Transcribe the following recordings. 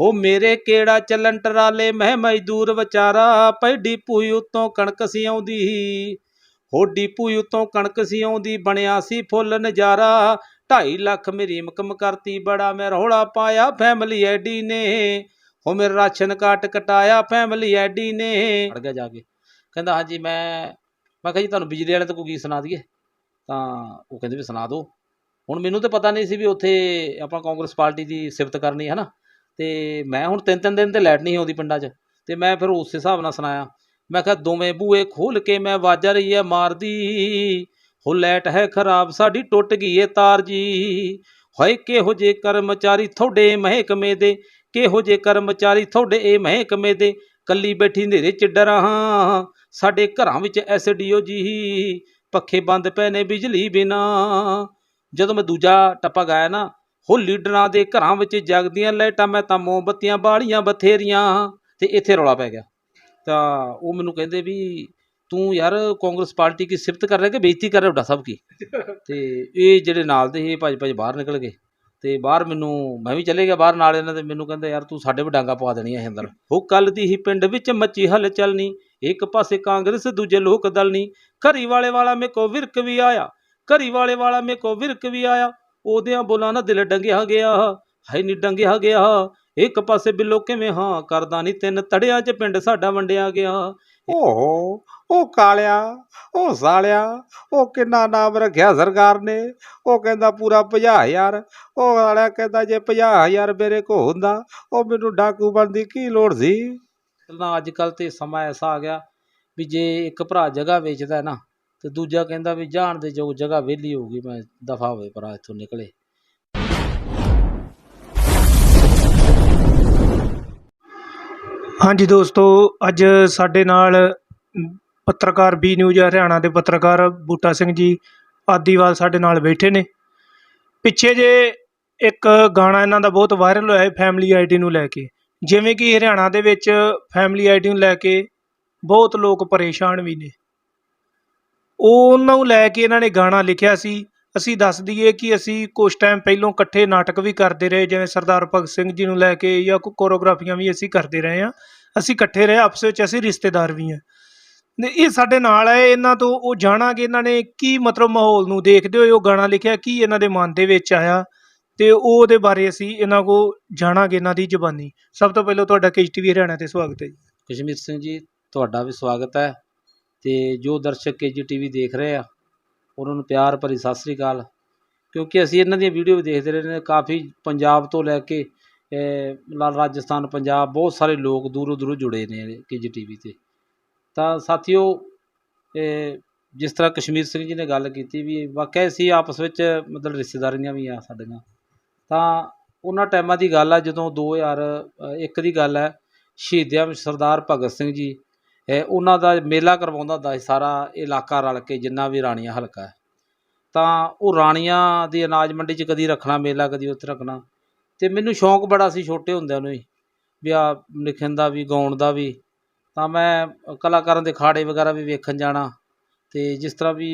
ਹੋ ਮੇਰੇ ਕਿਹੜਾ ਚੱਲਣ ਟਰਾਲੇ? ਮੈਂ ਮਜ਼ਦੂਰ ਵਿਚਾਰਾ ਪੈ ਡੀਪੂ ਉਤੋਂ ਕਣਕ ਸੀ ਆਉਂਦੀ। ਹੋ ਡੀਪੂ ਉਤੋਂ ਕਣਕ ਸੀ ਆਉਂਦੀ, ਬਣਿਆ ਸੀ ਫੁੱਲ ਨਜ਼ਾਰਾ। 2.5 ਲੱਖ ਮੇਰੀ ਇਨਕਮ ਕਰਤੀ, ਬੜਾ ਮੈਂ ਰੌਲਾ ਪਾਇਆ ਫੈਮਿਲੀ ਐਡੀ ਨੇ। ਹੋ ਮੇਰਾ ਰਾਸ਼ਨ ਕਾਰਡ ਕਟਾਇਆ ਫੈਮਿਲੀ ਐਡੀ ਨੇ। ਅੜ ਗਿਆ ਜਾ ਕੇ। ਕਹਿੰਦਾ, ਹਾਂਜੀ, ਮੈਂ ਮੈਂ ਕਿਹਾ, ਜੀ, ਤੁਹਾਨੂੰ ਬਿਜਲੀ ਵਾਲੇ ਤੋਂ ਕੋਈ ਗੀਤ ਸੁਣਾ ਦਈਏ? ਤਾਂ ਉਹ ਕਹਿੰਦੇ ਵੀ ਸੁਣਾ ਦਿਓ। ਹੁਣ ਮੈਨੂੰ ਤਾਂ ਪਤਾ ਨਹੀਂ ਸੀ ਵੀ ਉੱਥੇ ਆਪਾਂ ਕਾਂਗਰਸ ਪਾਰਟੀ ਦੀ ਸਿਫਤ ਕਰਨੀ ਹੈ ਨਾ। ਤੇ ਮੈਂ ਹੁਣ ਤਿੰਨ ਤਿੰਨ ਦਿਨ ਤੇ ਲਾਈਟ ਨਹੀਂ ਆਉਂਦੀ ਪਿੰਡਾਂ 'ਚ, ਤੇ ਮੈਂ ਫਿਰ ਉਸ ਹਿਸਾਬ ਨਾਲ ਸੁਣਾਇਆ। ਮੈਂ ਕਿਹਾ, ਦੋਵੇਂ ਬੂਏ ਖੋਲ ਕੇ ਮੈਂ ਵਾਜਾ ਰਹੀ ਹੈ ਮਾਰਦੀ। ਹੋ ਲਾਈਟ ਹੈ ਖਰਾਬ, ਸਾਡੀ ਟੁੱਟ ਗਈ ਏ ਤਾਰ ਜੀ। ਹੋਏ, ਕਿਹੋ ਜੇ ਕਰਮਚਾਰੀ ਤੁਹਾਡੇ ਮਹਿਕਮੇ ਦੇ, ਕਿਹੋ ਜੇ ਕਰਮਚਾਰੀ ਤੁਹਾਡੇ ਇਹ ਮਹਿਕਮੇ ਦੇ। ਕੱਲੀ ਬੈਠੀ ਹਨੇਰੇ ਚ ਡਰਾਂ ਸਾਡੇ ਘਰਾਂ ਵਿੱਚ ਐਸਡੀਓ ਜੀ। ਪੱਖੇ ਬੰਦ ਪਏ ਨੇ ਬਿਜਲੀ ਬਿਨਾ। ਜਦੋਂ ਮੈਂ ਦੂਜਾ ਟੱਪਾ ਗਾਇਆ ਨਾ ਹੋ ਲੀਡਰਾਂ ਦੇ ਘਰਾਂ ਵਿੱਚ ਜਗਦੀਆਂ ਲਾਈਟਾਂ, ਮੈਂ ਤਾਂ ਮੋਮਬੱਤੀਆਂ ਬਾਲੀਆਂ ਬਥੇਰੀਆਂ, ਤੇ ਇੱਥੇ ਰੌਲਾ ਪੈ ਗਿਆ। ਤਾਂ ਉਹ ਮੈਨੂੰ ਕਹਿੰਦੇ ਵੀ, ਤੂੰ ਯਾਰ ਕਾਂਗਰਸ ਪਾਰਟੀ ਕੀ ਸਿਫਤ ਕਰ ਰਿਹਾ ਕਿ ਬੇਇੱਜ਼ਤੀ ਕਰ ਰਿਹਾ ਉੱਡਾ ਸਾਹਿਬ ਕੀ? ਤੇ ਇਹ ਜਿਹੜੇ ਨਾਲ ਦੇ ਇਹ ਭੱਜ ਭੱਜ ਬਾਹਰ ਨਿਕਲ ਗਏ। ਤੇ ਬਾਹਰ ਮੈਨੂੰ, ਮੈਂ ਵੀ ਚਲੇ ਗਿਆ ਬਾਹਰ ਨਾਲ ਇਹਨਾਂ ਦੇ, ਮੈਨੂੰ ਕਹਿੰਦੇ, ਯਾਰ ਤੂੰ ਸਾਡੇ ਵੀ ਡਾਂਗਾ ਪਵਾ ਦੇਣੀਆਂ ਇਹ ਅੰਦਰ। ਉਹ ਕੱਲ ਦੀ ਹੀ ਪਿੰਡ ਵਿੱਚ ਮੱਚੀ ਹਲ ਚੱਲਣੀ, ਇੱਕ ਪਾਸੇ ਕਾਂਗਰਸ, ਦੂਜੇ ਲੋਕ ਦਲ ਨਹੀਂ ਘਰੀ ਵਾਲੇ ਵਾਲਾ ਮੇ ਕੋ ਵਿਰਕ ਵੀ ਆਇਆ ਘਰੀ ਵਾਲੇ ਵਾਲਾ ਮੇ ਕੋ ਵਿਰਕ ਵੀ ਆਇਆ। ਉਹਦਿਆਂ ਬੋਲਾਂ ਨਾ ਦਿਲ ਡੰਗਿਆ ਗਿਆ। ਹਾਏ ਨੀ ਡੰਗਿਆ ਗਿਆ। ਇੱਕ ਪਾਸੇ ਬਿੱਲੋ ਕਿਵੇਂ ਹਾਂ ਕਰਦਾ ਨਹੀਂ ਤਿੰਨ ਤੜਿਆਂ 'ਚ ਪਿੰਡ ਸਾਡਾ ਵੰਡਿਆ ਗਿਆ। ਓਹੋ ਉਹ ਕਾਲਿਆ ਉਹ ਸਾਲਿਆ ਉਹ ਕਿੰਨਾ ਨਾਮ ਰੱਖਿਆ ਸਰਕਾਰ ਨੇ। ਉਹ ਕਹਿੰਦਾ ਪੂਰਾ 50000 ਉਹ ਵਾਲਿਆ ਕਹਿੰਦਾ ਜੇ 50000 ਮੇਰੇ ਕੋ ਹੁੰਦਾ ਉਹ ਮੈਨੂੰ ਡਾਕੂ ਬਣਨ ਦੀ ਕੀ ਲੋੜ ਸੀ? ਨਾ ਅੱਜ ਕੱਲ ਤੇ ਸਮਾਂ ਐਸਾ ਆ ਗਿਆ ਵੀ ਜੇ ਇੱਕ ਭਰਾ ਜਗ੍ਹਾ ਵੇਚਦਾ ਹੈ ਨਾ ਅਤੇ ਦੂਜਾ ਕਹਿੰਦਾ ਵੀ ਜਾਣ ਦੇ ਜੋ ਜਗ੍ਹਾ ਵਿਹਲੀ ਹੋਊਗੀ, ਮੈਂ ਦਫਾ ਹੋਵੇ ਭਰਾ ਇੱਥੋਂ ਨਿਕਲੇ। ਹਾਂਜੀ ਦੋਸਤੋ, ਅੱਜ ਸਾਡੇ ਨਾਲ ਪੱਤਰਕਾਰ ਬੀ ਨਿਊਜ਼ ਹਰਿਆਣਾ ਦੇ ਪੱਤਰਕਾਰ ਬੂਟਾ ਸਿੰਘ ਜੀ ਆਦੀਵਾਲ ਸਾਡੇ ਨਾਲ ਬੈਠੇ ਨੇ। ਪਿੱਛੇ ਜੇ ਇੱਕ ਗਾਣਾ ਇਹਨਾਂ ਦਾ ਬਹੁਤ ਵਾਇਰਲ ਹੋਇਆ ਹੈ ਫੈਮਿਲੀ ਆਈਡੀ ਨੂੰ ਲੈ ਕੇ। ਜਿਵੇਂ ਕਿ ਹਰਿਆਣਾ ਦੇ ਵਿੱਚ ਫੈਮਿਲੀ ਆਈਡੀ ਨੂੰ ਲੈ ਕੇ ਬਹੁਤ ਲੋਕ ਪਰੇਸ਼ਾਨ ਵੀ ਨੇ। ਉਹਨਾਂ ਨੂੰ ਲੈ ਕੇ ਇਹਨਾਂ ਨੇ ਗਾਣਾ ਲਿਖਿਆ ਸੀ। ਅਸੀਂ ਦੱਸ ਦਈਏ ਕਿ ਅਸੀਂ ਕੁਝ ਟਾਈਮ ਪਹਿਲਾਂ ਇਕੱਠੇ ਨਾਟਕ ਵੀ ਕਰਦੇ ਰਹੇ, ਜਿਵੇਂ ਸਰਦਾਰ ਭਗਤ ਸਿੰਘ ਜੀ ਨੂੰ ਲੈ ਕੇ ਜਾਂ ਕੋਈ ਕੋਰੀਓਗ੍ਰਾਫੀਆਂ ਵੀ ਅਸੀਂ ਕਰਦੇ ਰਹੇ ਹਾਂ। ਅਸੀਂ ਇਕੱਠੇ ਰਹੇ, ਆਪਸ ਵਿੱਚ ਅਸੀਂ ਰਿਸ਼ਤੇਦਾਰ ਵੀ ਹਾਂ। ਇਹ ਸਾਡੇ ਨਾਲ ਹੈ ਇਹਨਾਂ ਤੋਂ ਉਹ ਜਾਣਾਂਗੇ ਇਹਨਾਂ ਨੇ ਕੀ ਮਤਲਬ ਮਾਹੌਲ ਨੂੰ ਦੇਖਦੇ ਹੋਏ ਉਹ ਗਾਣਾ ਲਿਖਿਆ, ਕੀ ਇਹਨਾਂ ਦੇ ਮਨ ਦੇ ਵਿੱਚ ਆਇਆ। ਤੇ ਉਹ ਉਹਦੇ ਬਾਰੇ ਅਸੀਂ ਇਹਨਾਂ ਕੋ ਜਾਣਾਂਗੇ ਇਹਨਾਂ ਦੀ ਜ਼ਬਾਨੀ। ਸਭ ਤੋਂ ਪਹਿਲਾਂ ਤੁਹਾਡਾ ਕੇਜੀਟੀਵੀ ਹਰਿਆਣਾ ਤੇ ਸਵਾਗਤ ਹੈ ਜੀ। ਕਸ਼ਮੀਰ ਸਿੰਘ ਜੀ, ਤੁਹਾਡਾ ਵੀ ਸਵਾਗਤ ਹੈ। ਅਤੇ ਜੋ ਦਰਸ਼ਕ ਕੇ ਜੀ ਟੀ ਵੀ ਦੇਖ ਰਹੇ ਆ ਉਹਨਾਂ ਨੂੰ ਪਿਆਰ ਭਰੀ ਸਤਿ ਸ੍ਰੀ ਅਕਾਲ। ਕਿਉਂਕਿ ਅਸੀਂ ਇਹਨਾਂ ਦੀਆਂ ਵੀਡੀਓ ਵੀ ਦੇਖਦੇ ਰਹਿੰਦੇ ਨੇ ਕਾਫੀ ਪੰਜਾਬ ਤੋਂ ਲੈ ਕੇ ਅਹ, ਰਾਜਸਥਾਨ ਪੰਜਾਬ ਬਹੁਤ ਸਾਰੇ ਲੋਕ ਦੂਰੋਂ ਦੂਰੋਂ ਜੁੜੇ ਨੇ ਕੇ ਜੀ ਟੀ ਵੀ ਤੇ। ਤਾਂ ਸਾਥੀਓ ਜਿਸ ਤਰ੍ਹਾਂ ਕਸ਼ਮੀਰ ਸਿੰਘ ਜੀ ਨੇ ਗੱਲ ਕੀਤੀ ਵੀ ਵਾਕਿਆ ਸੀ ਆਪਸ ਵਿੱਚ ਮਤਲਬ ਰਿਸ਼ਤੇਦਾਰੀਆਂ ਵੀ ਆ ਸਾਡੀਆਂ। ਤਾਂ ਉਹਨਾਂ ਟਾਈਮਾਂ ਦੀ ਗੱਲ ਆ ਜਦੋਂ 2001 ਦੀ ਗੱਲ ਹੈ ਸ਼ਹੀਦਿਆਂ ਵਿੱਚ ਸਰਦਾਰ ਭਗਤ ਸਿੰਘ ਜੀ ਉਹਨਾਂ ਦਾ ਮੇਲਾ ਕਰਵਾਉਂਦਾ ਹੁੰਦਾ ਸੀ, ਸਾਰਾ ਇਲਾਕਾ ਰਲ ਕੇ, ਜਿੰਨਾ ਵੀ ਰਾਣੀਆਂ ਹਲਕਾ ਹੈ। ਤਾਂ ਉਹ ਰਾਣੀਆਂ ਦੀ ਅਨਾਜ ਮੰਡੀ 'ਚ ਕਦੀ ਰੱਖਣਾ ਮੇਲਾ, ਕਦੀ ਉੱਥੇ ਰੱਖਣਾ। ਅਤੇ ਮੈਨੂੰ ਸ਼ੌਂਕ ਬੜਾ ਸੀ ਛੋਟੇ ਹੁੰਦਿਆਂ ਨੂੰ ਹੀ, ਵੀ ਆ ਲਿਖਣ ਦਾ ਵੀ, ਗਾਉਣ ਦਾ ਵੀ। ਤਾਂ ਮੈਂ ਕਲਾਕਾਰਾਂ ਦੇ ਖਾੜੇ ਵਗੈਰਾ ਵੀ ਵੇਖਣ ਜਾਣਾ। ਅਤੇ ਜਿਸ ਤਰ੍ਹਾਂ ਵੀ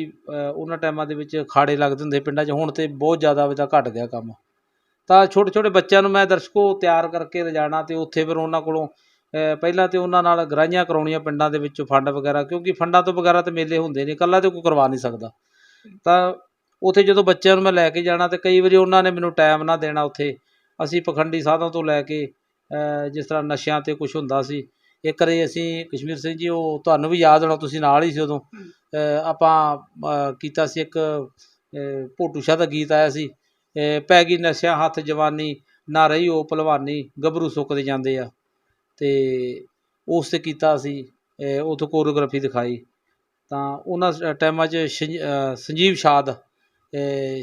ਉਹਨਾਂ ਟਾਈਮਾਂ ਦੇ ਵਿੱਚ ਖਾੜੇ ਲੱਗਦੇ ਹੁੰਦੇ ਪਿੰਡਾਂ 'ਚ, ਹੁਣ ਤਾਂ ਬਹੁਤ ਜ਼ਿਆਦਾ ਉਹਦਾ ਘਟ ਗਿਆ ਕੰਮ। ਤਾਂ ਛੋਟੇ ਛੋਟੇ ਬੱਚਿਆਂ ਨੂੰ ਮੈਂ ਦਰਸ਼ਕੋ ਤਿਆਰ ਕਰਕੇ ਲਿਜਾਣਾ ਅਤੇ ਉੱਥੇ ਫਿਰ ਉਹਨਾਂ ਕੋਲੋਂ ਪਹਿਲਾਂ ਤਾਂ ਉਹਨਾਂ ਨਾਲ ਗਰਾਈਆਂ ਕਰਾਉਣੀਆਂ ਪਿੰਡਾਂ ਦੇ ਵਿੱਚੋਂ ਫੰਡ ਵਗੈਰਾ, ਕਿਉਂਕਿ ਫੰਡਾਂ ਤੋਂ ਵਗੈਰਾ ਤਾਂ ਮੇਲੇ ਹੁੰਦੇ ਨੇ ਇਕੱਲਾ ਤਾਂ ਕੋਈ ਕਰਵਾ ਨਹੀਂ ਸਕਦਾ। ਤਾਂ ਉੱਥੇ ਜਦੋਂ ਬੱਚਿਆਂ ਨੂੰ ਮੈਂ ਲੈ ਕੇ ਜਾਣਾ ਤਾਂ ਕਈ ਵਾਰੀ ਉਹਨਾਂ ਨੇ ਮੈਨੂੰ ਟਾਈਮ ਨਾ ਦੇਣਾ ਉੱਥੇ। ਅਸੀਂ ਪਖੰਡੀ ਸਾਧਾਂ ਤੋਂ ਲੈ ਕੇ ਜਿਸ ਤਰ੍ਹਾਂ ਨਸ਼ਿਆਂ ਤੇ ਕੁਛ ਹੁੰਦਾ ਸੀ, ਇੱਕ ਵਾਰੀ ਅਸੀਂ ਕਸ਼ਮੀਰ ਸਿੰਘ ਜੀ, ਉਹ ਤੁਹਾਨੂੰ ਵੀ ਯਾਦ ਹੋਣਾ, ਤੁਸੀਂ ਨਾਲ ਹੀ ਸੀ ਉਦੋਂ। ਆਪਾਂ ਕੀਤਾ ਸੀ ਇੱਕ ਭੋਟੂ ਸ਼ਾਹ ਦਾ ਗੀਤ ਆਇਆ ਸੀ ਪੈ ਗਈ ਨਸ਼ਿਆਂ ਹੱਥ ਜਵਾਨੀ, ਨਾ ਰਹੀ ਉਹ ਭਲਵਾਨੀ, ਗੱਭਰੂ ਸੁੱਕਦੇ ਜਾਂਦੇ ਆ। ਅਤੇ ਉਸ ਤੇ ਕੀਤਾ ਅਸੀਂ ਉੱਥੋਂ ਕੋਰੀਓਗ੍ਰਾਫੀ ਦਿਖਾਈ। ਤਾਂ ਉਹਨਾਂ ਟਾਈਮਾਂ 'ਚ ਸ਼ੰ- ਸੰਜੀਵ ਸ਼ਾਦ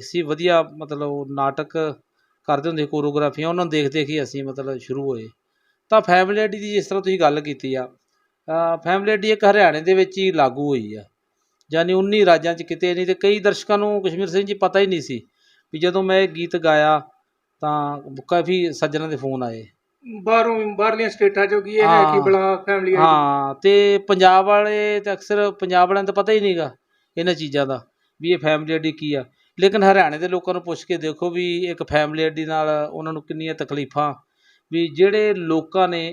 ਸੀ ਵਧੀਆ ਮਤਲਬ ਉਹ ਨਾਟਕ ਕਰਦੇ ਹੁੰਦੇ ਕੋਰੀਓਗ੍ਰਾਫੀਆਂ ਉਹਨਾਂ ਨੂੰ ਦੇਖ ਦੇਖ ਹੀ ਅਸੀਂ ਮਤਲਬ ਸ਼ੁਰੂ ਹੋਏ। ਤਾਂ ਫੈਮਿਲੀ ਆਈਡੀ ਦੀ ਜਿਸ ਤਰ੍ਹਾਂ ਤੁਸੀਂ ਗੱਲ ਕੀਤੀ ਆ ਫੈਮਿਲੀ ਆਈਡੀ ਇੱਕ ਹਰਿਆਣੇ ਦੇ ਵਿੱਚ ਹੀ ਲਾਗੂ ਹੋਈ ਆ। ਯਾਨੀ 19 ਰਾਜਾਂ 'ਚ ਕਿਤੇ ਨਹੀਂ ਤੇ ਕਈ ਦਰਸ਼ਕਾਂ ਨੂੰ ਕਸ਼ਮੀਰ ਸਿੰਘ ਜੀ ਪਤਾ ਹੀ ਨਹੀਂ ਸੀ ਵੀ ਜਦੋਂ ਮੈਂ ਇਹ ਗੀਤ ਗਾਇਆ ਤਾਂ ਕਾਫੀ ਸੱਜਣਾਂ ਦੇ ਫੋਨ ਆਏ। ਬਾਹਰੋਂ ਬਾਹਰਲੀਆਂ ਸਟੇਟਾਂ ਚੋਂ ਕੀ ਇਹ ਹੈ ਕਿ ਬੜਾ ਫੈਮਿਲੀ ਹਾਂ। ਤੇ ਪੰਜਾਬ ਵਾਲੇ ਤੇ ਅਕਸਰ ਪੰਜਾਬ ਵਾਲਿਆਂ ਨੂੰ ਤਾਂ ਪਤਾ ਹੀ ਨਹੀਂਗਾ ਇਹਨਾਂ ਚੀਜ਼ਾਂ ਦਾ ਵੀ ਇਹ ਫੈਮਿਲੀ ਆਈਡੀ ਕੀ ਆ। ਲੇਕਿਨ ਹਰਿਆਣੇ ਦੇ ਲੋਕਾਂ ਨੂੰ ਪੁੱਛ ਕੇ ਦੇਖੋ ਵੀ ਇੱਕ ਫੈਮਿਲੀ ਆਈਡੀ ਨਾਲ ਉਹਨਾਂ ਨੂੰ ਕਿੰਨੀਆਂ ਤਕਲੀਫਾਂ ਵੀ ਜਿਹੜੇ ਲੋਕਾਂ ਨੇ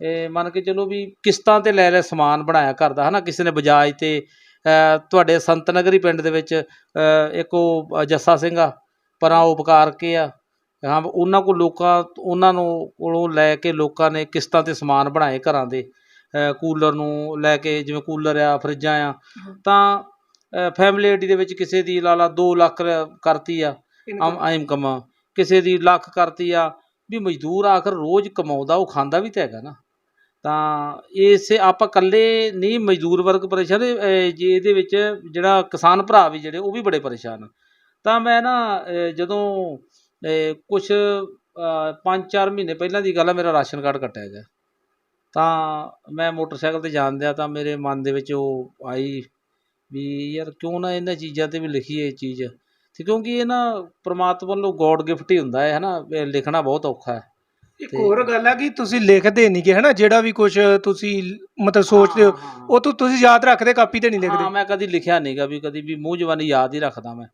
ਇਹ ਮੰਨ ਕੇ ਚਲੋ ਵੀ ਕਿਸ਼ਤਾਂ ਤੇ ਲੈ ਲੈ ਸਮਾਨ ਬਣਾਇਆ ਘਰ ਦਾ ਹਨਾ? ਕਿਸੇ ਨੇ ਬਜਾਜ ਤੇ ਤੁਹਾਡੇ ਸੰਤ ਨਗਰੀ ਪਿੰਡ ਦੇ ਵਿੱਚ ਇੱਕ ਉਹ ਜੱਸਾ ਸਿੰਘ ਆ ਪਰਾਂ ਉਪਕਾਰ ਕੇ ਆ ਹਾਂ ਉਹਨਾਂ ਕੋਲ ਲੋਕਾਂ ਉਹਨਾਂ ਨੂੰ ਕੋਲੋਂ ਲੈ ਕੇ ਲੋਕਾਂ ਨੇ ਕਿਸ਼ਤਾਂ ਤੇ ਸਮਾਨ ਬਣਾਏ ਘਰਾਂ ਦੇ ਕੂਲਰ ਨੂੰ ਲੈ ਕੇ ਜਿਵੇਂ ਕੂਲਰ ਆ ਫਰਿੱਜਾਂ ਆ ਤਾਂ ਫੈਮਿਲੀ ਆਈਡੀ ਦੇ ਵਿੱਚ ਕਿਸੇ ਦੀ ਲਾ ਲਾ 2 ਲੱਖ ਕਰਤੀ ਆ ਆਮ ਇਨਕਮ ਕਿਸੇ ਦੀ ਲੱਖ ਕਰਤੀ ਆ ਵੀ ਮਜ਼ਦੂਰ ਆਖਰ ਰੋਜ਼ ਕਮਾਉਂਦਾ ਉਹ ਖਾਂਦਾ ਵੀ ਤਾਂ ਹੈਗਾ ਨਾ। ਤਾਂ ਇਸੇ ਆਪਾਂ ਇਕੱਲੇ ਨਹੀਂ ਮਜ਼ਦੂਰ ਵਰਗ ਪਰੇਸ਼ਾਨ ਜੇ ਇਹਦੇ ਵਿੱਚ ਜਿਹੜਾ ਕਿਸਾਨ ਭਰਾ ਵੀ ਜਿਹੜੇ ਉਹ ਵੀ ਬੜੇ ਪਰੇਸ਼ਾਨ। ਤਾਂ ਮੈਂ ਨਾ ਅਹ ਜਦੋਂ ਕੁਝ 5-4 ਮਹੀਨੇ ਪਹਿਲਾਂ ਦੀ ਗੱਲ ਆ ਮੇਰਾ ਰਾਸ਼ਨ ਕਾਰਡ ਕੱਟਿਆ ਗਿਆ। ਤਾਂ ਮੈਂ ਮੋਟਰਸਾਈਕਲ ਤੇ ਜਾਂਦਿਆ ਤਾਂ ਮੇਰੇ ਮਨ ਦੇ ਵਿੱਚ ਉਹ ਆਈ ਵੀ ਯਾਰ ਕਿਉਂ ਨਾ ਇਹਨਾਂ ਚੀਜ਼ਾਂ ਤੇ ਵੀ ਲਿਖੀਏ ਇਹ ਚੀਜ਼। ਤੇ ਕਿਉਂਕਿ ਇਹ ਨਾ ਪ੍ਰਮਾਤਮਾ ਵੱਲੋਂ ਗੋਡ ਗਿਫਟ ਹੀ ਹੁੰਦਾ ਹੈ ਹਨਾ? ਇਹ ਲਿਖਣਾ ਬਹੁਤ ਔਖਾ ਹੈ। ਇੱਕ ਹੋਰ ਗੱਲ ਹੈ ਕਿ ਤੁਸੀਂ ਲਿਖਦੇ ਨਹੀਂ ਕਿ ਹਨਾ? ਜਿਹੜਾ ਵੀ ਕੁਝ ਤੁਸੀਂ ਮਤਲਬ ਸੋਚਦੇ ਹੋ ਹਾਂ, ਹਾਂ, ਹਾਂ। ਉਹ ਤੋਂ ਤੁਸੀਂ ਯਾਦ ਰੱਖਦੇ ਕਾਪੀ ਤੇ ਨਹੀਂ ਹਾਂ ਲਿਖਦੇ ਮੈਂ ਕਦੀ ਲਿਖਿਆ ਨਹੀਂਗਾ ਵੀ ਕਦੀ ਵੀ ਮੂੰਹ ਜਵਾਨੀ ਯਾਦ ਹੀ ਰੱਖਦਾ ਮੈਂ।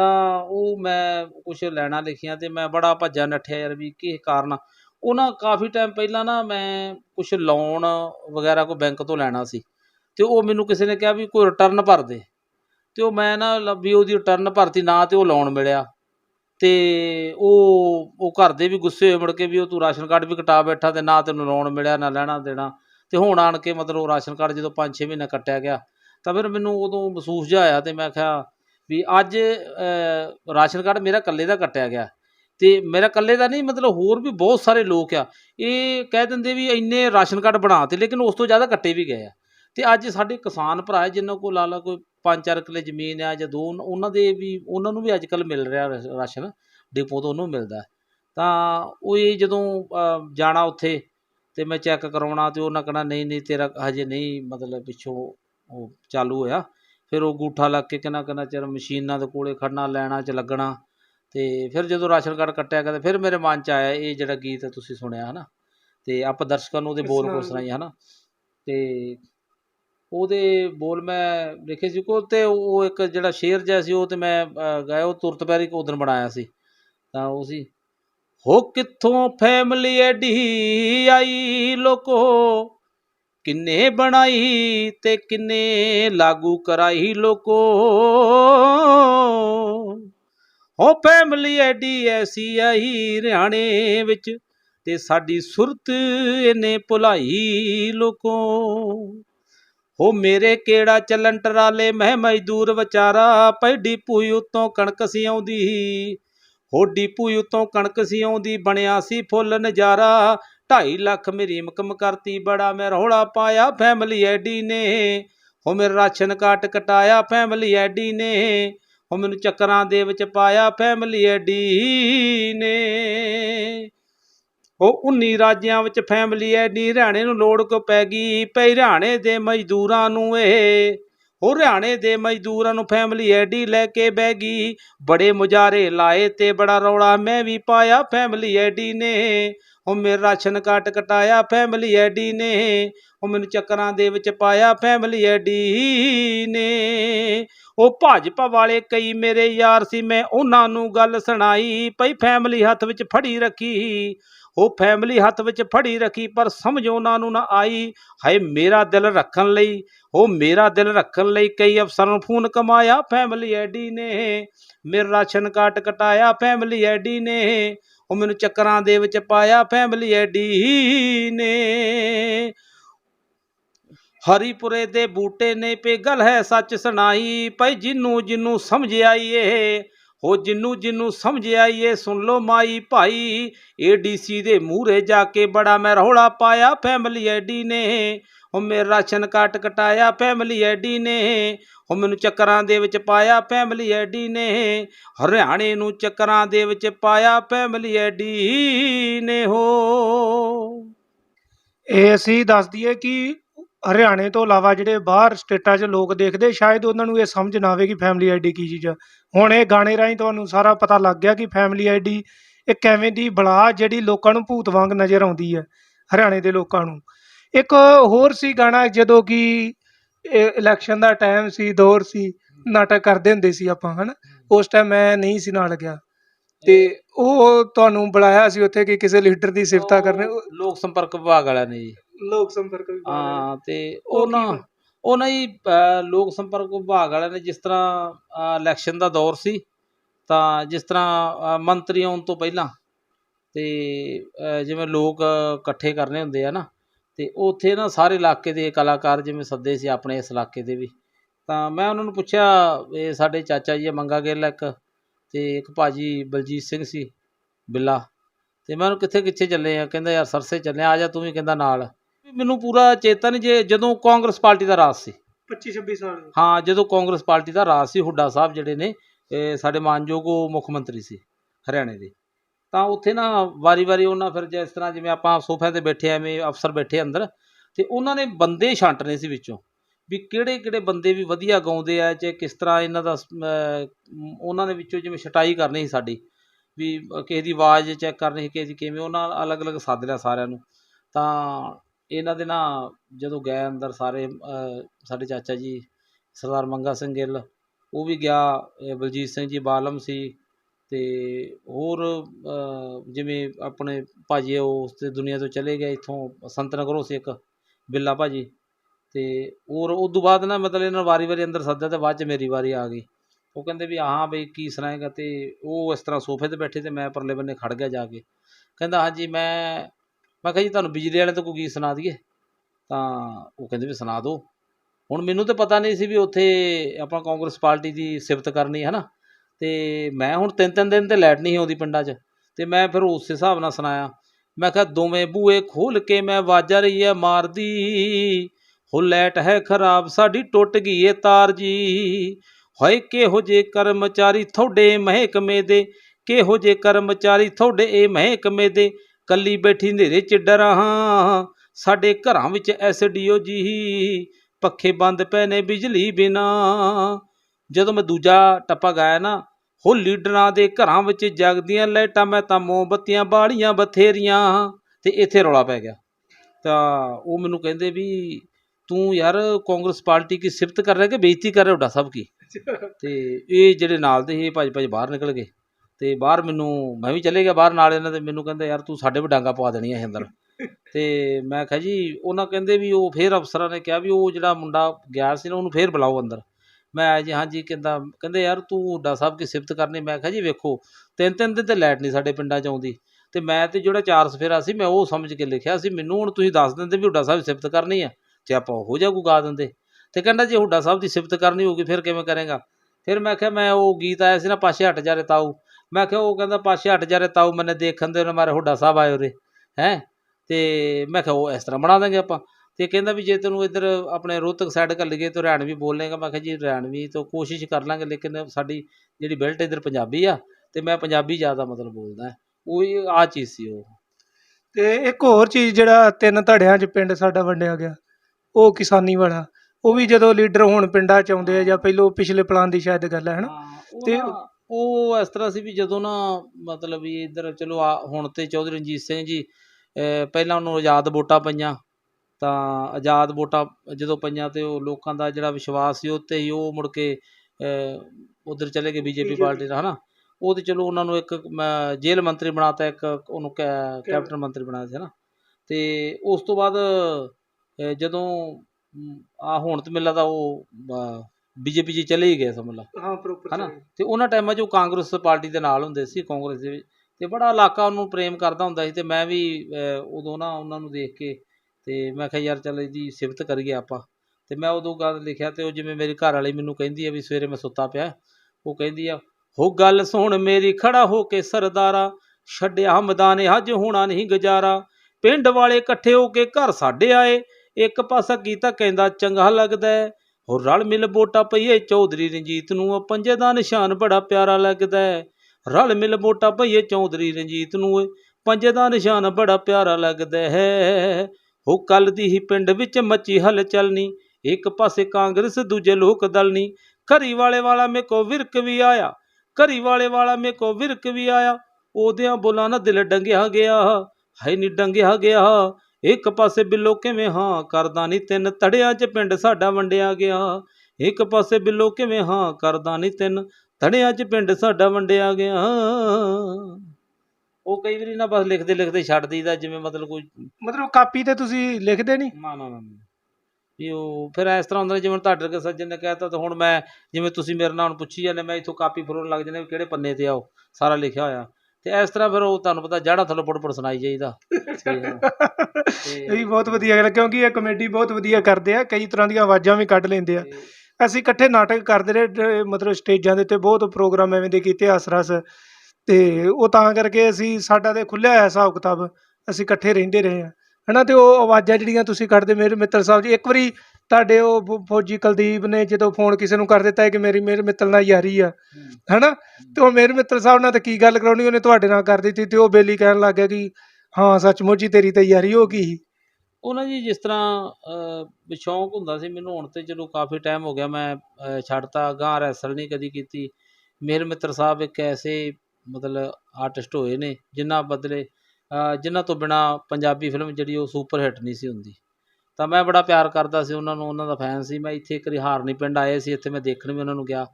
ਤਾਂ ਉਹ ਮੈਂ ਕੁਛ ਲੈਣਾ ਲਿਖੀਆਂ ਅਤੇ ਮੈਂ ਬੜਾ ਭੱਜਿਆ ਨੱਠਿਆ ਯਾਰ ਵੀ ਕਿਸ ਕਾਰਨ ਉਹ ਨਾ ਕਾਫੀ ਟਾਈਮ ਪਹਿਲਾਂ ਨਾ ਮੈਂ ਕੁਛ ਲੋਨ ਵਗੈਰਾ ਕੋਈ ਬੈਂਕ ਤੋਂ ਲੈਣਾ ਸੀ ਅਤੇ ਉਹ ਮੈਨੂੰ ਕਿਸੇ ਨੇ ਕਿਹਾ ਵੀ ਕੋਈ ਰਿਟਰਨ ਭਰ ਦੇ। ਅਤੇ ਉਹ ਮੈਂ ਨਾ ਲ- ਵੀ ਉਹਦੀ ਰਿਟਰਨ ਭਰਤੀ ਨਾ ਤਾਂ ਉਹ ਲੋਨ ਮਿਲਿਆ। ਅਤੇ ਉਹ ਉਹ ਘਰ ਦੇ ਵੀ ਗੁੱਸੇ ਹੋਏ ਮੁੜ ਕੇ ਵੀ ਉਹ ਤੂੰ ਰਾਸ਼ਨ ਕਾਰਡ ਵੀ ਕਟਾ ਬੈਠਾ ਅਤੇ ਨਾ ਤੈਨੂੰ ਲੋਨ ਮਿਲਿਆ, ਨਾ ਲੈਣਾ ਦੇਣਾ। ਅਤੇ ਹੁਣ ਆਣ ਕੇ ਮਤਲਬ ਰਾਸ਼ਨ ਕਾਰਡ ਜਦੋਂ 5-6 ਮਹੀਨੇ ਕੱਟਿਆ ਗਿਆ ਤਾਂ ਫਿਰ ਮੈਨੂੰ ਉਦੋਂ ਮਹਿਸੂਸ ਜਿਹਾ ਆਇਆ ਅਤੇ ਮੈਂ ਕਿਹਾ ਵੀ ਅੱਜ ਰਾਸ਼ਨ ਕਾਰਡ ਮੇਰਾ ਇਕੱਲੇ ਦਾ ਕੱਟਿਆ ਗਿਆ। ਤੇ ਮੇਰਾ ਇਕੱਲੇ ਦਾ ਨਹੀਂ, ਮਤਲਬ ਹੋਰ ਵੀ ਬਹੁਤ ਸਾਰੇ ਲੋਕ ਆ। ਇਹ ਕਹਿ ਦਿੰਦੇ ਵੀ ਇੰਨੇ ਰਾਸ਼ਨ ਕਾਰਡ ਬਣਾ ਤੇ ਲੇਕਿਨ ਉਸ ਤੋਂ ਜ਼ਿਆਦਾ ਕੱਟੇ ਵੀ ਗਏ ਆ। ਤੇ ਅੱਜ ਸਾਡੇ ਕਿਸਾਨ ਭਰਾ ਹੈ, ਜਿਨ੍ਹਾਂ ਕੋਲ ਲਾ ਲਾ ਕੋਈ 5-4 ਕਿੱਲੇ ਜ਼ਮੀਨ ਆ ਜਾਂ ਦੋ, ਉਹਨਾਂ- ਦੇ ਵੀ, ਉਹਨਾਂ ਨੂੰ ਵੀ ਅੱਜ ਕੱਲ ਮਿਲ ਰਿਹਾ ਰਾਸ਼ਨ, ਡਿਪੋ ਤੋਂ ਉਹਨੂੰ ਮਿਲਦਾ। ਤਾਂ ਉਹ ਇਹ ਜਦੋਂ ਜਾਣਾ ਉੱਥੇ, ਤੇ ਮੈਂ ਚੈੱਕ ਕਰਾਉਣਾ ਤੇ ਉਹਨਾਂ ਕਹਿਣਾ, ਨਹੀਂ ਨਹੀਂ, ਤੇਰਾ ਹਜੇ ਨਹੀਂ, ਮਤਲਬ ਪਿੱਛੋਂ ਉਹ ਚਾਲੂ ਹੋਇਆ। ਫਿਰ ਉਹ ਗੂਠਾ ਲੱਗ ਕੇ ਕਿੰਨਾ ਕਿੰਨਾ ਚਿਰ ਮਸ਼ੀਨਾਂ ਦੇ ਕੋਲੇ ਖੜਨਾ ਲੈਣਾ ਚ ਲੱਗਣਾ ਤੇ ਫਿਰ ਜਦੋਂ ਰਾਸ਼ਨ ਕਾਰਡ ਕੱਟਿਆ ਗਿਆ ਤੇ ਫਿਰ ਮੇਰੇ ਮਨ ਚ ਆਇਆ ਇਹ ਜਿਹੜਾ ਗੀਤ ਤੁਸੀਂ ਸੁਣਿਆ ਹਨਾ ਤੇ ਆਪਾਂ ਦਰਸ਼ਕਾਂ ਨੂੰ ਉਹਦੇ ਬੋਲ ਕੋ ਸੁਣਾਈ ਹਨਾ ਤੇ ਉਹਦੇ ਬੋਲ ਮੈਂ ਲਿਖੇ ਸੀ ਕੋ ਤੇ ਉਹ ਇੱਕ ਜਿਹੜਾ ਸ਼ੇਰ ਜਿਹਾ ਸੀ ਉਹ ਤੇ ਮੈਂ ਗਾਇਆ ਉਹ ਤੁਰਤ ਪੈਰੀ ਕੋ ਦਿਨ ਬਣਾਇਆ ਸੀ। ਤਾਂ ਉਹ ਸੀ ਹੋ ਕਿੱਥੋਂ ਫੈਮਿਲੀ ਐਡੀ ਆਈ ਲੋਕੋ ਕਿੰਨੇ ਬਣਾਈ ਤੇ ਕਿੰਨੇ ਲਾਗੂ ਕਰਾਈ ਲੋਕੋ। ਹੋ ਫੈਮਿਲੀ ਐਡੀ ਐਸੀ ਆਈ ਹਰਿਆਣੇ ਵਿੱਚ ਤੇ ਸਾਡੀ ਸੁਰਤ ਇਹਨੇ ਭੁਲਾਈ ਲੋਕੋ। ਹੋ ਮੇਰੇ ਕਿਹੜਾ ਚੱਲਣ ਟਰਾਲੇ, ਮੈਂ ਮਜ਼ਦੂਰ ਵਿਚਾਰਾ ਪੈਡੀ ਪੂਈ ਉਤੋਂ ਕਣਕ ਸੀ ਆਉਂਦੀ। ਹੋ ਡੀਪੂ ਉਤੋਂ ਕਣਕ ਸੀ ਆਉਂਦੀ, ਬਣਿਆ ਸੀ ਫੁੱਲ ਨਜ਼ਾਰਾ ਢਾਈ ਲੱਖ ਮੇਰੀ ਇਨਕਮ ਕਰਤੀ, ਬੜਾ ਮੈਂ ਰੌਲਾ ਪਾਇਆ ਫੈਮਲੀ ਐਡੀ ਨੇ। ਹੋ ਮੇਰਾ ਰਾਸ਼ਨ ਕਾਰਡ ਕਟਾਇਆ ਫੈਮਲੀ ਐਡੀ ਨੇ। ਹੋ ਮੈਨੂੰ ਚੱਕਰਾਂ ਦੇ ਵਿੱਚ ਪਾਇਆ ਫੈਮਲੀ ਐਡੀ ਨੇ। ਉਹ 19 ਰਾਜਿਆਂ ਵਿੱਚ ਫੈਮਲੀ ਐਡੀ, ਹਰਿਆਣੇ ਨੂੰ ਲੋੜ ਕੋ ਪੈ ਗਈ? ਪਈ ਹਰਿਆਣੇ ਦੇ ਮਜ਼ਦੂਰਾਂ ਨੂੰ ਇਹ ਉਹ ਹਰਿਆਣੇ ਦੇ ਮਜ਼ਦੂਰਾਂ ਨੂੰ ਫੈਮਲੀ ਐਡੀ ਲੈ ਕੇ ਬਹਿ ਗਈ। ਬੜੇ ਮੁਜਾਰੇ ਲਾਏ ਤੇ ਬੜਾ ਰੌਲਾ ਮੈਂ ਵੀ ਪਾਇਆ ਫੈਮਲੀ ਐਡੀ ਨੇ। ਉਹ ਮੇਰਾ ਰਾਸ਼ਨ ਕਾਰਡ ਕਟਾਇਆ ਫੈਮਿਲੀ ਐਡੀ ਨੇ। ਉਹ ਮੈਨੂੰ ਚੱਕਰਾਂ ਦੇ ਵਿੱਚ ਪਾਇਆ ਫੈਮਿਲੀ ਐਡੀ ਨੇ। ਉਹ ਭਾਜਪਾ ਵਾਲੇ ਕਈ ਮੇਰੇ ਯਾਰ ਸੀ, ਮੈਂ ਉਹਨਾਂ ਨੂੰ ਗੱਲ ਸੁਣਾਈ ਪਈ ਫੈਮਿਲੀ ਹੱਥ ਵਿੱਚ ਫੜੀ ਰੱਖੀ। ਉਹ ਫੈਮਿਲੀ ਹੱਥ ਵਿੱਚ ਫੜੀ ਰੱਖੀ, ਪਰ ਸਮਝ ਉਹਨਾਂ ਨੂੰ ਨਾ ਆਈ, ਹਾਏ ਮੇਰਾ ਦਿਲ ਰੱਖਣ ਲਈ। ਉਹ ਮੇਰਾ ਦਿਲ ਰੱਖਣ ਲਈ ਕਈ ਅਫਸਰਾਂ ਨੂੰ ਫੋਨ ਕਮਾਇਆ ਫੈਮਿਲੀ ਐਡੀ ਨੇ। ਮੇਰਾ ਰਾਸ਼ਨ ਕਾਰਡ ਕਟਾਇਆ ਫੈਮਿਲੀ ਐਡੀ ਨੇ। ਉਹ ਮੈਨੂੰ ਚੱਕਰਾਂ ਦੇ ਵਿੱਚ ਪਾਇਆ, ਫੈਮਿਲੀ ਐਡੀ ਨੇ। ਹਰੀਪੁਰੇ ਦੇ ਬੂਟੇ ਨੇ ਪੇ ਗੱਲ ਹੈ ਸੱਚ ਸੁਣਾਈ, ਭਾਈ ਜਿੰਨੂੰ ਜਿੰਨੂੰ ਸਮਝ ਆਈ ਏ ਹੋ ਜਿੰਨੂੰ ਜਿੰਨੂੰ ਸਮਝ ਆਈ ਸੁਣ ਲੋ ਮਾਈ ਭਾਈ ਏਡੀਸੀ ਦੇ ਮੂਹਰੇ ਜਾ ਕੇ ਬੜਾ ਮੈਂ ਰੌਲਾ ਪਾਇਆ, ਫੈਮਿਲੀ ਐਡੀ ਨੇ। ਉਹ ਮੇਰਾ ਰਾਸ਼ਨ ਕਾਰਡ ਕਟਾਇਆ, ਫੈਮਿਲੀ ਐਡੀ ਨੇ। ਉਹ ਮੈਨੂੰ ਚੱਕਰਾਂ ਦੇ ਵਿੱਚ ਪਾਇਆ, ਫੈਮਿਲੀ ਐਡੀ ਨੇ। ਹਰਿਆਣੇ ਨੂੰ ਚੱਕਰਾਂ ਦੇ ਵਿੱਚ ਪਾਇਆ, ਫੈਮਿਲੀ ਐਡੀ ਨੇ ਹੋ। ਇਹ ਅਸੀਂ ਦੱਸ ਦਈਏ ਕਿ ਹਰਿਆਣੇ ਤੋਂ ਇਲਾਵਾ ਜਿਹੜੇ ਬਾਹਰ ਸਟੇਟਾਂ 'ਚ ਲੋਕ ਦੇਖਦੇ, ਸ਼ਾਇਦ ਉਹਨਾਂ ਨੂੰ ਇਹ ਸਮਝ ਨਾ ਆਵੇ ਕਿ ਫੈਮਿਲੀ ਆਈਡੀ ਕੀ ਚੀਜ਼ ਆ। ਹੁਣ ਇਹ ਗਾਣੇ ਰਾਹੀਂ ਤੁਹਾਨੂੰ ਸਾਰਾ ਪਤਾ ਲੱਗ ਗਿਆ ਕਿ ਫੈਮਿਲੀ ਆਈਡੀ ਇੱਕ ਐਵੇਂ ਦੀ ਬਲਾ ਜਿਹੜੀ ਲੋਕਾਂ ਨੂੰ ਭੂਤ ਵਾਂਗ ਨਜ਼ਰ ਆਉਂਦੀ ਹੈ, ਹਰਿਆਣੇ ਦੇ ਲੋਕਾਂ ਨੂੰ। ਇੱਕ ਹੋਰ ਸੀ ਗਾਣਾ ਜਦੋਂ ਕਿ ਇਲੈਕਸ਼ਨ ਦਾ ਟਾਈਮ ਸੀ ਦੌਰ ਸੀ ਨਾਟਕ ਕਰਦੇ ਹੁੰਦੇ ਸੀ ਆਪਾਂ ਹਨਾ ਉਸ ਟਾਈਮ ਮੈਂ ਨਹੀਂ ਸੀ ਨਾਲ ਗਿਆ ਤੇ ਉਹ ਤੁਹਾਨੂੰ ਬੁਲਾਇਆ ਸੀ ਉੱਥੇ ਕਿ ਕਿਸੇ ਲੀਡਰ ਦੀ ਸਿਫਤਾਂ ਕਰਨੇ ਲੋਕ ਸੰਪਰਕ ਵਿਭਾਗ ਵਾਲਿਆਂ ਨੇ ਜੀ ਲੋਕ ਸੰਪਰਕ ਵਿਭਾਗ। ਹਾਂ ਤੇ ਉਹ ਨਾ? ਉਹ ਨਾ ਜੀ ਲੋਕ ਸੰਪਰਕ ਵਿਭਾਗ ਵਾਲਿਆਂ ਨੇ ਜਿਸ ਤਰ੍ਹਾਂ ਇਲੈਕਸ਼ਨ ਦਾ ਦੌਰ ਸੀ ਤਾਂ ਜਿਸ ਤਰ੍ਹਾਂ ਮੰਤਰੀ ਆਉਣ ਤੋਂ ਪਹਿਲਾਂ ਤੇ ਜਿਵੇਂ ਲੋਕ ਇਕੱਠੇ ਕਰਨੇ ਹੁੰਦੇ ਆ ਨਾ ਤੇ ਉੱਥੇ ਨਾ ਸਾਰੇ ਇਲਾਕੇ ਦੇ ਕਲਾਕਾਰ ਜਿਵੇਂ ਸੱਦੇ ਸੀ ਆਪਣੇ ਇਸ ਇਲਾਕੇ ਦੇ ਵੀ। ਤਾਂ ਮੈਂ ਉਹਨਾਂ ਨੂੰ ਪੁੱਛਿਆ ਇਹ ਸਾਡੇ ਚਾਚਾ ਜੀ ਆ ਮੰਗਾ ਗਿੱਲ ਇੱਕ ਤੇ ਇੱਕ ਭਾਜੀ ਬਲਜੀਤ ਸਿੰਘ ਸੀ ਬਿੱਲਾ। ਤੇ ਮੈਂ ਉਹਨੂੰ ਕਿੱਥੇ ਕਿੱਥੇ ਚੱਲੇ ਆ? ਕਹਿੰਦਾ ਯਾਰ ਸਰਸੇ ਚੱਲੇ ਆ ਜਾ ਤੂੰ ਵੀ ਕਹਿੰਦਾ ਨਾਲ। ਮੈਨੂੰ ਪੂਰਾ ਚੇਤਾ ਨਹੀਂ ਜੇ ਜਦੋਂ ਕਾਂਗਰਸ ਪਾਰਟੀ ਦਾ ਰਾਜ ਸੀ। 25 26 ਸਾਲ ਹਾਂ ਜਦੋਂ ਕਾਂਗਰਸ ਪਾਰਟੀ ਦਾ ਰਾਜ ਸੀ ਹੁੱਡਾ ਸਾਹਿਬ ਜਿਹੜੇ ਨੇ ਸਾਡੇ ਮਾਨਯੋਗ ਉਹ ਮੁੱਖ ਮੰਤਰੀ ਸੀ ਹਰਿਆਣੇ ਦੇ। ਤਾਂ ਉੱਥੇ ਨਾ ਵਾਰੀ-ਵਾਰੀ ਉਹਨਾਂ ਫਿਰ ਜਿਸ ਤਰ੍ਹਾਂ ਜਿਵੇਂ ਆਪਾਂ ਸੋਫਿਆਂ ਤੇ ਬੈਠੇ ਐਵੇਂ ਅਫਸਰ ਬੈਠੇ ਅੰਦਰ, ਤੇ ਉਹਨਾਂ ਨੇ ਬੰਦੇ ਛਾਂਟਣੇ ਸੀ ਵਿੱਚੋਂ, ਵੀ ਕਿਹੜੇ ਕਿਹੜੇ ਬੰਦੇ ਵੀ ਵਧੀਆ ਗਾਉਂਦੇ ਆ, ਚਾਹੇ ਕਿਸ ਤਰ੍ਹਾਂ ਇਹਨਾਂ ਦਾ ਉਹਨਾਂ ਦੇ ਵਿੱਚੋਂ ਜਿਵੇਂ ਛਟਾਈ ਕਰਨੀ ਸੀ ਸਾਡੀ, ਵੀ ਕਿਸੇ ਦੀ ਆਵਾਜ਼ ਚੈੱਕ ਕਰਨੀ ਸੀ, ਕਿਸੇ ਦੀ ਕਿਵੇਂ, ਉਹਨਾਂ ਅਲੱਗ-ਅਲੱਗ ਸੱਦ ਲਿਆ ਸਾਰਿਆਂ ਨੂੰ, ਤਾਂ ਇਹਨਾਂ ਦੇ ਨਾ ਜਦੋਂ ਗਏ ਅੰਦਰ ਸਾਰੇ ਸਾਡੇ ਚਾਚਾ ਜੀ, ਸਰਦਾਰ ਮੰਗਾ ਸਿੰਘ ਗਿੱਲ, ਉਹ ਵੀ ਗਿਆ ਬਲਜੀਤ ਸਿੰਘ ਜੀ, ਬਾਲਮ ਸੀ ਅਤੇ ਹੋਰ ਜਿਵੇਂ ਆਪਣੇ ਭਾਅ ਜੀ ਉਹ ਉਸ ਤੇ ਦੁਨੀਆ ਤੋਂ ਚਲੇ ਗਏ, ਇੱਥੋਂ ਸੰਤ ਨਗਰੋਂ ਸੀ ਇੱਕ ਬਿੱਲਾ ਭਾਅ ਜੀ ਅਤੇ ਹੋਰ ਉਹ ਤੋਂ ਬਾਅਦ ਨਾ ਮਤਲਬ ਇਹਨਾਂ ਨੂੰ ਵਾਰੀ ਵਾਰੀ ਅੰਦਰ ਸੱਦਿਆ ਅਤੇ ਬਾਅਦ ਚ ਮੇਰੀ ਵਾਰੀ ਆ ਗਈ। ਉਹ ਕਹਿੰਦੇ ਵੀ ਹਾਂ ਬਈ ਕੀ ਸੁਣਾਏਗਾ ਅਤੇ ਉਹ ਇਸ ਤਰ੍ਹਾਂ ਸੋਫੇ ਤੇ ਬੈਠੇ ਅਤੇ ਮੈਂ ਪਰਲੇ ਬੰਨੇ ਖੜ੍ਹ ਗਿਆ ਜਾ ਕੇ। ਕਹਿੰਦਾ ਹਾਂਜੀ, ਮੈਂ ਮੈਂ ਕਿਹਾ ਜੀ ਤੁਹਾਨੂੰ ਬਿਜਲੀ ਵਾਲੇ ਤੋਂ ਕੋਈ ਗੀਤ ਸੁਣਾ ਦਈਏ? ਤਾਂ ਉਹ ਕਹਿੰਦੇ ਵੀ ਸੁਣਾ ਦਿਓ। ਹੁਣ ਮੈਨੂੰ ਤਾਂ ਪਤਾ ਨਹੀਂ ਸੀ ਵੀ ਉੱਥੇ ਆਪਾਂ ਕਾਂਗਰਸ ਪਾਰਟੀ ਦੀ ਸਿਫਤ ਕਰਨੀ ਹੈ ਨਾ। ਤੇ ਮੈਂ ਹੁਣ ਤਿੰਨ ਤਿੰਨ ਦਿਨ ਤੇ ਲਾਈਟ ਨਹੀਂ ਆਉਂਦੀ ਪਿੰਡਾਂ 'ਚ, ਤੇ ਮੈਂ ਫਿਰ ਉਸ ਹਿਸਾਬ ਨਾਲ ਸੁਣਾਇਆ। ਮੈਂ ਕਿਹਾ, ਦੋਵੇਂ ਬੂਏ ਖੋਲ ਕੇ ਮੈਂ ਵਾਜਾ ਰਹੀ ਐ ਮਾਰਦੀ ਹੋ ਲਾਈਟ ਹੈ ਖਰਾਬ, ਸਾਡੀ ਟੁੱਟ ਗਈ ਏ ਤਾਰ ਜੀ। ਹੋਏ, ਕਿਹੋ ਜੇ ਕਰਮਚਾਰੀ ਤੁਹਾਡੇ ਮਹਿਕਮੇ ਦੇ, ਕਿਹੋ ਜੇ ਕਰਮਚਾਰੀ ਤੁਹਾਡੇ ਇਹ ਮਹਿਕਮੇ ਦੇ। ਕੱਲੀ ਬੈਠੀ ਹਨੇਰੇ ਚ ਡਰਾਂ ਸਾਡੇ ਘਰਾਂ ਵਿੱਚ ਐਸਡੀਓ ਜੀ, ਪੱਖੇ ਬੰਦ ਪਏ ਨੇ ਬਿਜਲੀ ਬਿਨਾ। ਜਦੋਂ ਮੈਂ ਦੂਜਾ ਟੱਪਾ ਗਾਇਆ ਨਾ ਹੋ ਲੀਡਰਾਂ ਦੇ ਘਰਾਂ ਵਿੱਚ ਜਗਦੀਆਂ ਲਾਈਟਾਂ, ਮੈਂ ਤਾਂ ਮੋਮਬੱਤੀਆਂ ਬਾਲੀਆਂ ਬਥੇਰੀਆਂ, ਤੇ ਇੱਥੇ ਰੌਲਾ ਪੈ ਗਿਆ। ਤਾਂ ਉਹ ਮੈਨੂੰ ਕਹਿੰਦੇ ਵੀ, ਤੂੰ ਯਾਰ ਕਾਂਗਰਸ ਪਾਰਟੀ ਕੀ ਸਿਫਤ ਕਰ ਰਿਹਾ ਕਿ ਬੇਇੱਜ਼ਤੀ ਕਰ ਰਿਹਾ ਹੁੱਡਾ ਸਭ ਕੀ? ਤੇ ਇਹ ਜਿਹੜੇ ਨਾਲ ਦੇ ਸੀ ਇਹ ਭੱਜ ਭੱਜ ਬਾਹਰ ਨਿਕਲ ਗਏ ਤੇ ਬਾਹਰ ਮੈਨੂੰ, ਮੈਂ ਵੀ ਚਲੇ ਗਿਆ ਬਾਹਰ ਨਾਲ ਇਹਨਾਂ ਦੇ, ਮੈਨੂੰ ਕਹਿੰਦਾ, ਯਾਰ ਤੂੰ ਸਾਡੇ ਵੀ ਡਾਂਗਾ ਪਵਾ ਦੇਣੀਆਂ ਇਹ ਅੰਦਰ। ਤੇ ਮੈਂ ਕਿਹਾ ਜੀ, ਉਹਨਾਂ ਕਹਿੰਦੇ ਵੀ ਉਹ ਫੇਰ ਅਫਸਰਾਂ ਨੇ ਕਿਹਾ ਵੀ ਉਹ ਜਿਹੜਾ ਮੁੰਡਾ ਗਿਆ ਸੀ ਨਾ, ਉਹਨੂੰ ਫੇਰ ਬੁਲਾਓ ਅੰਦਰ। ਮੈਂ ਆਇਆ ਜੀ, ਹਾਂਜੀ, ਕਹਿੰਦਾ, ਕਹਿੰਦੇ, ਯਾਰ ਤੂੰ ਹੁੱਡਾ ਸਾਹਿਬ ਕੀ ਸਿਫਤ ਕਰਨੀ? ਮੈਂ ਕਿਹਾ, ਜੀ ਵੇਖੋ, ਤਿੰਨ ਤਿੰਨ ਦਿਨ ਤਾਂ ਲਾਈਟ ਨਹੀਂ ਸਾਡੇ ਪਿੰਡਾਂ 'ਚ ਆਉਂਦੀ। ਅਤੇ ਮੈਂ ਤਾਂ ਜਿਹੜਾ ਚਾਰ ਸਫੇਰਾ ਸੀ, ਮੈਂ ਉਹ ਸਮਝ ਕੇ ਲਿਖਿਆ ਸੀ, ਮੈਨੂੰ ਹੁਣ ਤੁਸੀਂ ਦੱਸ ਦਿੰਦੇ ਵੀ ਹੁੱਡਾ ਸਾਹਿਬ ਸਿਫਤ ਕਰਨੀ ਆ। ਤੇ ਆਪਾਂ ਉਹੋ ਜਿਹਾ ਕੋ ਗਾ ਦਿੰਦੇ। ਅਤੇ ਕਹਿੰਦਾ, ਜੇ ਹੁੱਡਾ ਸਾਹਿਬ ਦੀ ਸਿਫਤ ਕਰਨੀ ਹੋਊਗੀ, ਫਿਰ ਕਿਵੇਂ ਕਰੇਗਾ? ਫਿਰ ਮੈਂ ਕਿਹਾ, ਮੈਂ ਉਹ ਗੀਤ ਆਇਆ ਸੀ ਨਾ, ਪਾਸ਼ੇ ਹਟ ਜਾ ਰੇ ਤਾਊ। ਮੈਂ ਕਿਹਾ, ਉਹ ਕਹਿੰਦਾ, ਪਾਸ਼ੇ ਹਟ ਜਾ ਰੇ ਤਾਊ, ਮੈਨੇ ਦੇਖਣ ਦੇ ਮਾਰੇ ਹੁੱਡਾ ਸਾਹਿਬ ਆਏ ਉਰੇ ਹੈਂ? ਅਤੇ ਮੈਂ ਕਿਹਾ, ਉਹ ਇਸ ਤਰ੍ਹਾਂ ਬਣਾ ਦਾਂਗੇ ਆਪਾਂ। ਤੇ ਕਹਿੰਦਾ ਵੀ ਜੇ ਤੈਨੂੰ ਇੱਧਰ ਆਪਣੇ ਰੋਹਤਕ ਸਾਈਡ ਕਰ ਲਈਏ ਤਾਂ ਹਰਿਆਣਵੀ ਬੋਲ ਲੇਗਾ ਮੈਂ ਕਿਹਾ ਜੀ ਹਰਿਆਣਵੀ ਤਾਂ ਕੋਸ਼ਿਸ਼ ਕਰ ਲਾਂਗੇ ਲੇਕਿਨ ਸਾਡੀ ਜਿਹੜੀ ਬੈਲਟ ਇੱਧਰ ਪੰਜਾਬੀ ਆ ਤੇ ਮੈਂ ਪੰਜਾਬੀ ਜ਼ਿਆਦਾ ਮਤਲਬ ਬੋਲਦਾ। ਉਹ ਆ ਚੀਜ਼ ਸੀ ਉਹ। ਤੇ ਇੱਕ ਹੋਰ ਚੀਜ਼ ਜਿਹੜਾ ਤਿੰਨ ਧੜਿਆਂ 'ਚ ਪਿੰਡ ਸਾਡਾ ਵੰਡਿਆ ਗਿਆ ਉਹ ਕਿਸਾਨੀ ਵਾਲਾ। ਉਹ ਵੀ ਜਦੋਂ ਲੀਡਰ ਹੁਣ ਪਿੰਡਾਂ 'ਚ ਆਉਂਦੇ ਆ ਜਾਂ ਪਹਿਲੋਂ ਪਿਛਲੇ ਪਲਾਨ ਦੀ ਸ਼ਾਇਦ ਗੱਲ ਹੈ ਹਨਾ ਤੇ- ਉਹ ਇਸ ਤਰ੍ਹਾਂ ਸੀ ਵੀ ਜਦੋਂ ਨਾ ਮਤਲਬ ਵੀ ਇੱਧਰ ਚਲੋ ਹੁਣ ਤੇ ਚੌਧਰੀ ਰਣਜੀਤ ਸਿੰਘ ਜੀ ਪਹਿਲਾਂ ਉਹਨੂੰ ਆਜ਼ਾਦ ਵੋਟਾਂ ਪਈਆਂ। ਤਾਂ ਆਜ਼ਾਦ ਵੋਟਾਂ ਜਦੋਂ ਪਈਆਂ ਤੇ ਉਹ ਲੋਕਾਂ ਦਾ ਜਿਹੜਾ ਵਿਸ਼ਵਾਸ ਸੀ ਉਹ ਤੇ ਹੀ ਉਹ ਮੁੜ ਕੇ ਉਧਰ ਚਲੇ ਗਏ ਬੀਜੇਪੀ BJP ਪਾਰਟੀ ਦਾ ਹਨਾ? ਉਹ ਤੇ ਚਲੋ ਉਹਨਾਂ ਨੂੰ ਇੱਕ ਜੇਲ੍ਹ ਮੰਤਰੀ ਬਣਾਤਾ ਇੱਕ ਉਹਨੂੰ ਕੈ- ਕੈਬਨਿਟ ਮੰਤਰੀ ਬਣਾਇਆ ਸੀ ਹਨਾ? ਤੇ ਉਸ ਤੋਂ ਬਾਅਦ ਜਦੋਂ ਆ ਹੁਣ ਤੇ ਮੈਨੂੰ ਲੱਗਦਾ ਉਹ ਬੀਜੇਪੀ ਜੀ ਚਲੇ ਹੀ ਗਏ ਸਮਝ ਲਾ ਹਾਂ ਪ੍ਰੋਪਰ ਹਨਾ? ਤੇ ਉਹਨਾਂ ਟਾਈਮਾਂ 'ਚ ਉਹ ਕਾਂਗਰਸ ਪਾਰਟੀ ਦੇ ਨਾਲ ਹੁੰਦੇ ਸੀ ਕਾਂਗਰਸ ਦੇ ਵਿੱਚ। ਤੇ ਬੜਾ ਇਲਾਕਾ ਉਹਨੂੰ ਪ੍ਰੇਮ ਕਰਦਾ ਹੁੰਦਾ ਸੀ ਤੇ ਮੈਂ ਵੀ ਉਦੋਂ ਨਾ ਉਹਨਾਂ ਨੂੰ ਦੇਖ ਕੇ ਤੇ ਮੈਂ ਕਿਹਾ ਯਾਰ ਚੱਲ ਇਹਦੀ ਸਿਫਤ ਕਰੀਏ ਆਪਾਂ। ਤੇ ਮੈਂ ਉਦੋਂ ਗੱਲ ਲਿਖਿਆ ਤੇ ਉਹ ਜਿਵੇਂ ਮੇਰੀ ਘਰ ਵਾਲੀ ਮੈਨੂੰ ਕਹਿੰਦੀ ਆ ਵੀ ਸਵੇਰੇ ਮੈਂ ਸੁੱਤਾ ਪਿਆ, ਉਹ ਕਹਿੰਦੀ ਆ, ਹੋ ਗੱਲ ਸੁਣ ਮੇਰੀ, ਖੜਾ ਹੋ ਕੇ ਸਰਦਾਰਾ, ਛੱਡਿਆ ਮੈਦਾਨੇ, ਅੱਜ ਹੋਣਾ ਨਹੀਂ ਗੁਜ਼ਾਰਾ। ਪਿੰਡ ਵਾਲੇ ਇਕੱਠੇ ਹੋ ਕੇ ਘਰ ਸਾਡੇ ਆਏ, ਇੱਕ ਪਾਸਾ ਕੀਤਾ ਕਹਿੰਦਾ ਚੰਗਾ ਲੱਗਦਾ ਹੈ। ਹੋਰ ਰਲ ਮਿਲ ਵੋਟਾਂ ਪਈਏ, ਚੌਧਰੀ ਰਣਜੀਤ ਨੂੰ ਉਹ ਪੰਜੇ ਦਾ ਨਿਸ਼ਾਨ ਬੜਾ ਪਿਆਰਾ ਲੱਗਦਾ ਹੈ। ਰਲ ਮਿਲ ਵੋਟਾਂ ਪਈਏ, ਚੌਧਰੀ ਰਣਜੀਤ ਨੂੰ ਪੰਜੇ ਦਾ ਨਿਸ਼ਾਨ ਬੜਾ ਪਿਆਰਾ ਲੱਗਦਾ ਹੈ। ਹੋ ਕੱਲ ਦੀ ਹੀ ਪਿੰਡ ਵਿੱਚ ਮੱਚੀ ਹਲ ਚੱਲਣੀ, ਇੱਕ ਪਾਸੇ ਕਾਂਗਰਸ, ਦੂਜੇ ਲੋਕ ਦਲ ਨੀ। ਘਰੀ ਵਾਲੇ ਵਾਲਾ ਮੇ ਕੋ ਵਿਰਕ ਵੀ ਆਇਆ ਘਰੀ ਵਾਲੇ ਵਾਲਾ ਮੇ ਕੋ ਵਿਰਕ ਵੀ ਆਇਆ। ਉਹਦਿਆਂ ਬੋਲਾਂ ਨਾ ਦਿਲ ਡੰਗਿਆ ਗਿਆ, ਹਾਏ ਨੀ ਡੰਗਿਆ ਗਿਆ। ਇੱਕ ਪਾਸੇ ਬਿੱਲੋ ਕਿਵੇਂ ਹਾਂ ਕਰਦਾ ਨਹੀਂ ਤਿੰਨ ਤੜਿਆਂ 'ਚ ਪਿੰਡ ਸਾਡਾ ਵੰਡਿਆ ਗਿਆ। ਇੱਕ ਪਾਸੇ ਬਿੱਲੋ ਕਿਵੇਂ ਹਾਂ ਕਰਦਾ ਨਹੀਂ ਤਿੰਨ ਤੜਿਆਂ 'ਚ ਪਿੰਡ ਸਾਡਾ ਵੰਡਿਆ ਗਿਆ। ਉਹ ਕਈ ਵਾਰੀ ਨਾ ਬਸ ਲਿਖਦੇ ਲਿਖਦੇ ਛੱਡ ਦਈਦਾ ਜਿਵੇਂ ਮਤਲਬ ਕੋਈ ਮਤਲਬ ਕਾਪੀ ਤੇ ਤੁਸੀਂ ਲਿਖਦੇ ਨਹੀਂ? ਨਾ ਨਾ ਨਾ। ਵੀ ਉਹ ਫਿਰ ਇਸ ਤਰ੍ਹਾਂ ਹੁੰਦਾ ਜਿਵੇਂ ਤੁਹਾਡੇ ਕੇ ਸੱਜਣ ਨੇ ਕਹਿਤਾ ਤਾਂ ਹੁਣ ਮੈਂ ਜਿਵੇਂ ਤੁਸੀਂ ਮੇਰੇ ਨਾਲ ਹੁਣ ਪੁੱਛੀ ਜਾਂਦੇ ਮੈਂ ਇੱਥੋਂ ਕਾਪੀ ਫਰੋਣ ਲੱਗ ਜਾਂਦੇ ਕਿਹੜੇ ਪੰਨੇ ਤੇ ਆਓ ਸਾਰਾ ਲਿਖਿਆ ਹੋਇਆ। ਤੇ ਇਸ ਤਰ੍ਹਾਂ ਫਿਰ ਉਹ ਤੁਹਾਨੂੰ ਪਤਾ ਜੜਾ ਥੱਲੋਂ ਪੁੜ ਪੁੜ ਸੁਣਾਈ ਜਾਈਦਾ। ਇਹ ਵੀ ਬਹੁਤ ਵਧੀਆ ਗੱਲ ਕਿਉਂਕਿ ਇਹ ਕਮੇਡੀ ਬਹੁਤ ਵਧੀਆ ਕਰਦੇ ਆ ਕਈ ਤਰ੍ਹਾਂ ਦੀਆਂ ਆਵਾਜ਼ਾਂ ਵੀ ਕੱਢ ਲੈਂਦੇ ਆ। ਅਸੀਂ ਇਕੱਠੇ ਨਾਟਕ ਕਰਦੇ ਰਹੇ ਮਤਲਬ ਸਟੇਜਾਂ ਦੇ ਉੱਤੇ ਬਹੁਤ ਪ੍ਰੋਗਰਾਮ ਐਵੇਂ ਦੇ ਕੀਤੇ ਹਾਸ ਰਸ ਤੇ ਉਹ ਤਾਂ ਕਰਕੇ ਅਸੀਂ ਸਾਡਾ ਤੇ ਖੁੱਲਿਆ ਹੋਇਆ ਹਿਸਾਬ ਕਿਤਾਬ ਅਸੀਂ ਇਕੱਠੇ ਰਹਿੰਦੇ ਰਹੇ ਆ ਹਨਾ ਤੇ ਉਹ ਆਵਾਜ਼ਾਂ ਜਿਹੜੀਆਂ ਤੁਸੀਂ ਕੱਢਦੇ ਮੇਰੇ ਮਿੱਤਰ ਸਾਹਿਬ ਜੀ ਇੱਕ ਵਾਰੀ ਤੁਹਾਡੇ ਉਹ ਫੌ- ਫੌਜੀ ਕੁਲਦੀਪ ਨੇ ਜਦੋਂ ਫੋਨ ਕਿਸੇ ਨੂੰ ਕਰ ਦਿੱਤਾ ਹੈ ਕਿ ਮੇਰੀ ਮੇਰੇ ਮਿੱਤਰ ਨਾਲ ਯਾਰੀ ਆ ਹਨਾ ਤੇ ਉਹ ਮੇਰੇ ਮਿੱਤਰ ਸਾਹਿਬ ਨਾਲ ਤਾਂ ਕੀ ਗੱਲ ਕਰਾਉਣੀ ਉਹਨੇ ਤੁਹਾਡੇ ਨਾਲ ਕਰ ਦਿੱਤੀ ਤੇ ਉਹ ਬੇਲੀ ਕਹਿਣ ਲੱਗ ਗਿਆ ਕਿ ਹਾਂ ਸੱਚਮੁੱਚ ਹੀ ਤੇਰੀ ਤਾਂ ਯਾਰੀ ਹੋ ਗਈ ਉਹ ਨਾ ਜੀ ਜਿਸ ਤਰ੍ਹਾਂ ਵੀ ਸ਼ੌਂਕ ਹੁੰਦਾ ਸੀ ਮੈਨੂੰ ਹੁਣ ਤੇ ਚਲੋ ਕਾਫੀ ਟਾਈਮ ਹੋ ਗਿਆ ਮੈਂ ਅਹ, ਛੱਡਤਾ ਗਾਂ ਰੈਸਲ ਨਹੀਂ ਕਦੀ ਕੀਤੀ। ਮੇਰੇ ਮਿੱਤਰ ਸਾਹਿਬ ਇੱਕ ਐਸੇ ਮਤਲਬ ਆਰਟਿਸਟ ਹੋਏ ਨੇ ਜਿਨ੍ਹਾਂ ਬਦਲੇ ਅਹ, ਜਿਨ੍ਹਾਂ ਤੋਂ ਬਿਨਾਂ ਪੰਜਾਬੀ ਫਿਲਮ ਜਿਹੜੀ ਉਹ ਸੁਪਰ ਹਿੱਟ ਨਹੀਂ ਸੀ ਹੁੰਦੀ। ਤਾਂ ਮੈਂ ਬੜਾ ਪਿਆਰ ਕਰਦਾ ਸੀ ਉਹਨਾਂ ਨੂੰ ਉਹਨਾਂ ਦਾ ਫੈਨ ਸੀ। ਮੈਂ ਇੱਥੇ ਇੱਕ ਵਾਰੀ ਹਾਰਨੀ ਪਿੰਡ ਆਏ ਸੀ ਇੱਥੇ ਮੈਂ ਦੇਖਣ ਵੀ ਉਹਨਾਂ ਨੂੰ ਗਿਆ।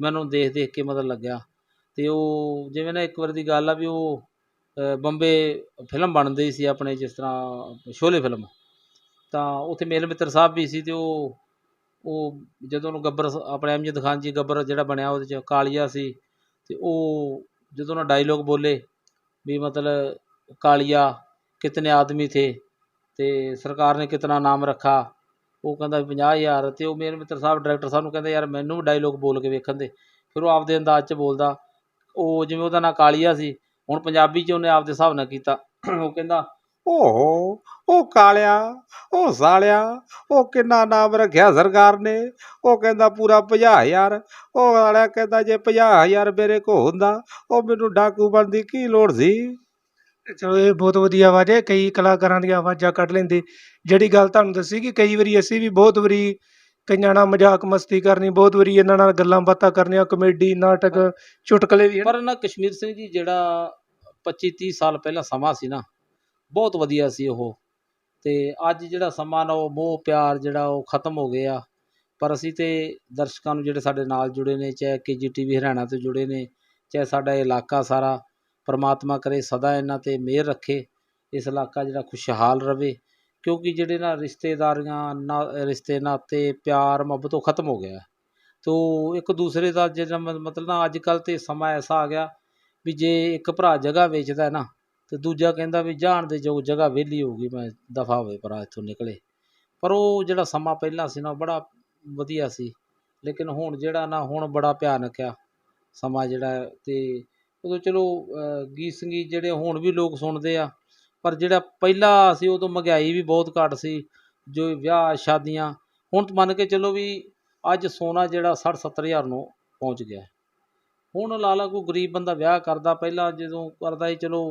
ਮੈਨੂੰ ਦੇਖ ਦੇਖ ਕੇ ਮਤਲਬ ਲੱਗਿਆ। ਅਤੇ ਉਹ ਜਿਵੇਂ ਨਾ ਇੱਕ ਵਾਰ ਦੀ ਗੱਲ ਆ ਵੀ ਉਹ ਬੰਬੇ ਫਿਲਮ ਬਣਦੀ ਸੀ ਆਪਣੇ ਜਿਸ ਤਰ੍ਹਾਂ ਸ਼ੋਲੇ ਫਿਲਮ ਤਾਂ ਉੱਥੇ ਮੇਲ ਮਿੱਤਰ ਸਾਹਿਬ ਵੀ ਸੀ ਅਤੇ ਉਹ ਉਹ ਜਦੋਂ ਉਹਨੂੰ ਗੱਬਰ ਸ- ਆਪਣੇ ਅਮਜਦ ਖਾਨ ਜੀ ਗੱਬਰ ਜਿਹੜਾ ਬਣਿਆ ਉਹਦੇ ਚ ਕਾਲੀਆ ਸੀ ਅਤੇ ਉਹ ਜਦੋਂ ਉਹਨਾਂ ਡਾਇਲੋਗ ਬੋਲੇ ਵੀ ਮਤਲਬ ਕਾਲੀਆ ਕਿਤਨੇ ਆਦਮੀ ਥੇ ਅਤੇ ਸਰਕਾਰ ਨੇ ਕਿਤਨਾ ਨਾਮ ਰੱਖਾ, ਉਹ ਕਹਿੰਦਾ ਪੰਜਾਹ ਹਜ਼ਾਰ ਅਤੇ ਉਹ ਮੇਰੇ ਮਿੱਤਰ ਸਾਹਿਬ ਡਾਇਰੈਕਟਰ ਸਾਹਿਬ ਨੂੰ ਕਹਿੰਦੇ ਯਾਰ ਮੈਨੂੰ ਵੀ ਡਾਇਲੋਗ ਬੋਲ ਕੇ ਵੇਖਣ ਦੇ। ਫਿਰ ਉਹ ਆਪਦੇ ਅੰਦਾਜ਼ 'ਚ ਬੋਲਦਾ, ਉਹ ਜਿਵੇਂ ਉਹਦਾ ਨਾਂ ਕਾਲੀਆ ਸੀ, ਹੁਣ ਪੰਜਾਬੀ 'ਚ ਉਹਨੇ ਆਪਦੇ ਹਿਸਾਬ ਨਾਲ ਕੀਤਾ। ਉਹ ਕਹਿੰਦਾ ਓਹੋ ਉਹ ਕਾਲਿਆ ਉਹ ਸਾਲਿਆ ਉਹ ਕਿੰਨਾ ਨਾਮ ਰੱਖਿਆ ਸਰਕਾਰ ਨੇ। ਉਹ ਕਹਿੰਦਾ ਪੂਰਾ 50000 ਉਹ ਵਾਲਿਆ ਕਹਿੰਦਾ ਜੇ 50000 ਮੇਰੇ ਕੋ ਹੁੰਦਾ ਉਹ ਮੈਨੂੰ ਡਾਕੂ ਬਣਨ ਦੀ ਕੀ ਲੋੜ ਸੀ? ਚਲੋ ਇਹ ਬਹੁਤ ਵਧੀਆ ਆਵਾਜ਼ ਹੈ। ਕਈ ਕਲਾਕਾਰਾਂ ਦੀਆਂ ਆਵਾਜ਼ਾਂ ਕੱਢ ਲੈਂਦੇ। ਜਿਹੜੀ ਗੱਲ ਤੁਹਾਨੂੰ ਦੱਸੀ ਕਿ ਕਈ ਵਾਰੀ ਅਸੀਂ ਵੀ ਬਹੁਤ ਵਾਰੀ ਕਈਆਂ ਨਾਲ ਮਜ਼ਾਕ ਮਸਤੀ ਕਰਨੀ ਬਹੁਤ ਵਾਰੀ ਇਹਨਾਂ ਨਾਲ ਗੱਲਾਂ ਬਾਤਾਂ ਕਰਨੀਆਂ ਕਮੇਡੀ ਨਾਟਕ ਚੁਟਕਲੇ ਵੀ ਪਰ ਨਾ ਕਸ਼ਮੀਰ ਸਿੰਘ ਜੀ ਜਿਹੜਾ 25 30 ਸਾਲ ਪਹਿਲਾਂ ਸਮਾਂ ਸੀ ਨਾ ਬਹੁਤ ਵਧੀਆ ਸੀ ਉਹ। ਅਤੇ ਅੱਜ ਜਿਹੜਾ ਸਮਾਂ ਨਾ ਉਹ ਮੋਹ, ਪਿਆਰ ਜਿਹੜਾ ਉਹ ਖਤਮ ਹੋ ਗਿਆ। ਪਰ ਅਸੀਂ ਤਾਂ ਦਰਸ਼ਕਾਂ ਨੂੰ ਜਿਹੜੇ ਸਾਡੇ ਨਾਲ ਜੁੜੇ ਨੇ, ਚਾਹੇ ਕੇ ਜੀ ਟੀ ਵੀ ਹਰਿਆਣਾ ਤੋਂ ਜੁੜੇ ਨੇ, ਚਾਹੇ ਸਾਡਾ ਇਲਾਕਾ ਸਾਰਾ, ਪਰਮਾਤਮਾ ਕਰੇ ਸਦਾ ਇਹਨਾਂ ਤੇ ਮਿਹਰ ਰੱਖੇ, ਇਸ ਇਲਾਕਾ ਜਿਹੜਾ ਖੁਸ਼ਹਾਲ ਰਵੇ। ਕਿਉਂਕਿ ਜਿਹੜੇ ਨਾ ਰਿਸ਼ਤੇਦਾਰੀਆਂ, ਨਾ, ਰਿਸ਼ਤੇ ਨਾਤੇ, ਪਿਆਰ, ਮੁਹੱਬਤ ਉਹ ਖਤਮ ਹੋ ਗਿਆ। ਤੋ ਇੱਕ ਦੂਸਰੇ ਦਾ ਜਿਹੜਾ ਮਤਲਬ ਨਾ ਅੱਜ ਕੱਲ੍ਹ ਤਾਂ ਸਮਾਂ ਐਸਾ ਆ ਗਿਆ ਵੀ ਜੇ ਇੱਕ ਭਰਾ ਜਗ੍ਹਾ ਵੇਚਦਾ ਨਾ ਅਤੇ ਦੂਜਾ ਕਹਿੰਦਾ ਵੀ ਜਾਣ ਦੇ ਜੋ ਜਗ੍ਹਾ ਵਿਹਲੀ ਹੋਊਗੀ ਮੈਂ ਦਫਾ ਹੋਵੇ ਭਰਾ ਇੱਥੋਂ ਨਿਕਲੇ। ਪਰ ਉਹ ਜਿਹੜਾ ਸਮਾਂ ਪਹਿਲਾਂ ਸੀ ਨਾ, ਉਹ ਬੜਾ ਵਧੀਆ ਸੀ। ਲੇਕਿਨ ਹੁਣ ਜਿਹੜਾ ਨਾ, ਹੁਣ ਬੜਾ ਭਿਆਨਕ ਆ ਸਮਾਂ ਜਿਹੜਾ ਅਤੇ ਉਦੋਂ ਚਲੋ ਗੀਤ ਸੰਗੀਤ ਜਿਹੜੇ ਹੁਣ ਵੀ ਲੋਕ ਸੁਣਦੇ ਆ। ਪਰ ਜਿਹੜਾ ਪਹਿਲਾਂ ਸੀ, ਉਦੋਂ ਮਹਿੰਗਾਈ ਵੀ ਬਹੁਤ ਘੱਟ ਸੀ, ਜੋ ਵਿਆਹ, ਸ਼ਾਦੀਆਂ। ਹੁਣ ਮੰਨ ਕੇ ਚੱਲੋ ਵੀ ਅੱਜ ਸੋਨਾ ਜਿਹੜਾ 60 70 ਹਜ਼ਾਰ ਨੂੰ ਪਹੁੰਚ ਗਿਆ। ਹੁਣ ਲਾ ਲਾ ਕੋਈ ਗਰੀਬ ਬੰਦਾ ਵਿਆਹ ਕਰਦਾ, ਪਹਿਲਾਂ ਜਦੋਂ ਕਰਦਾ ਸੀ, ਚਲੋ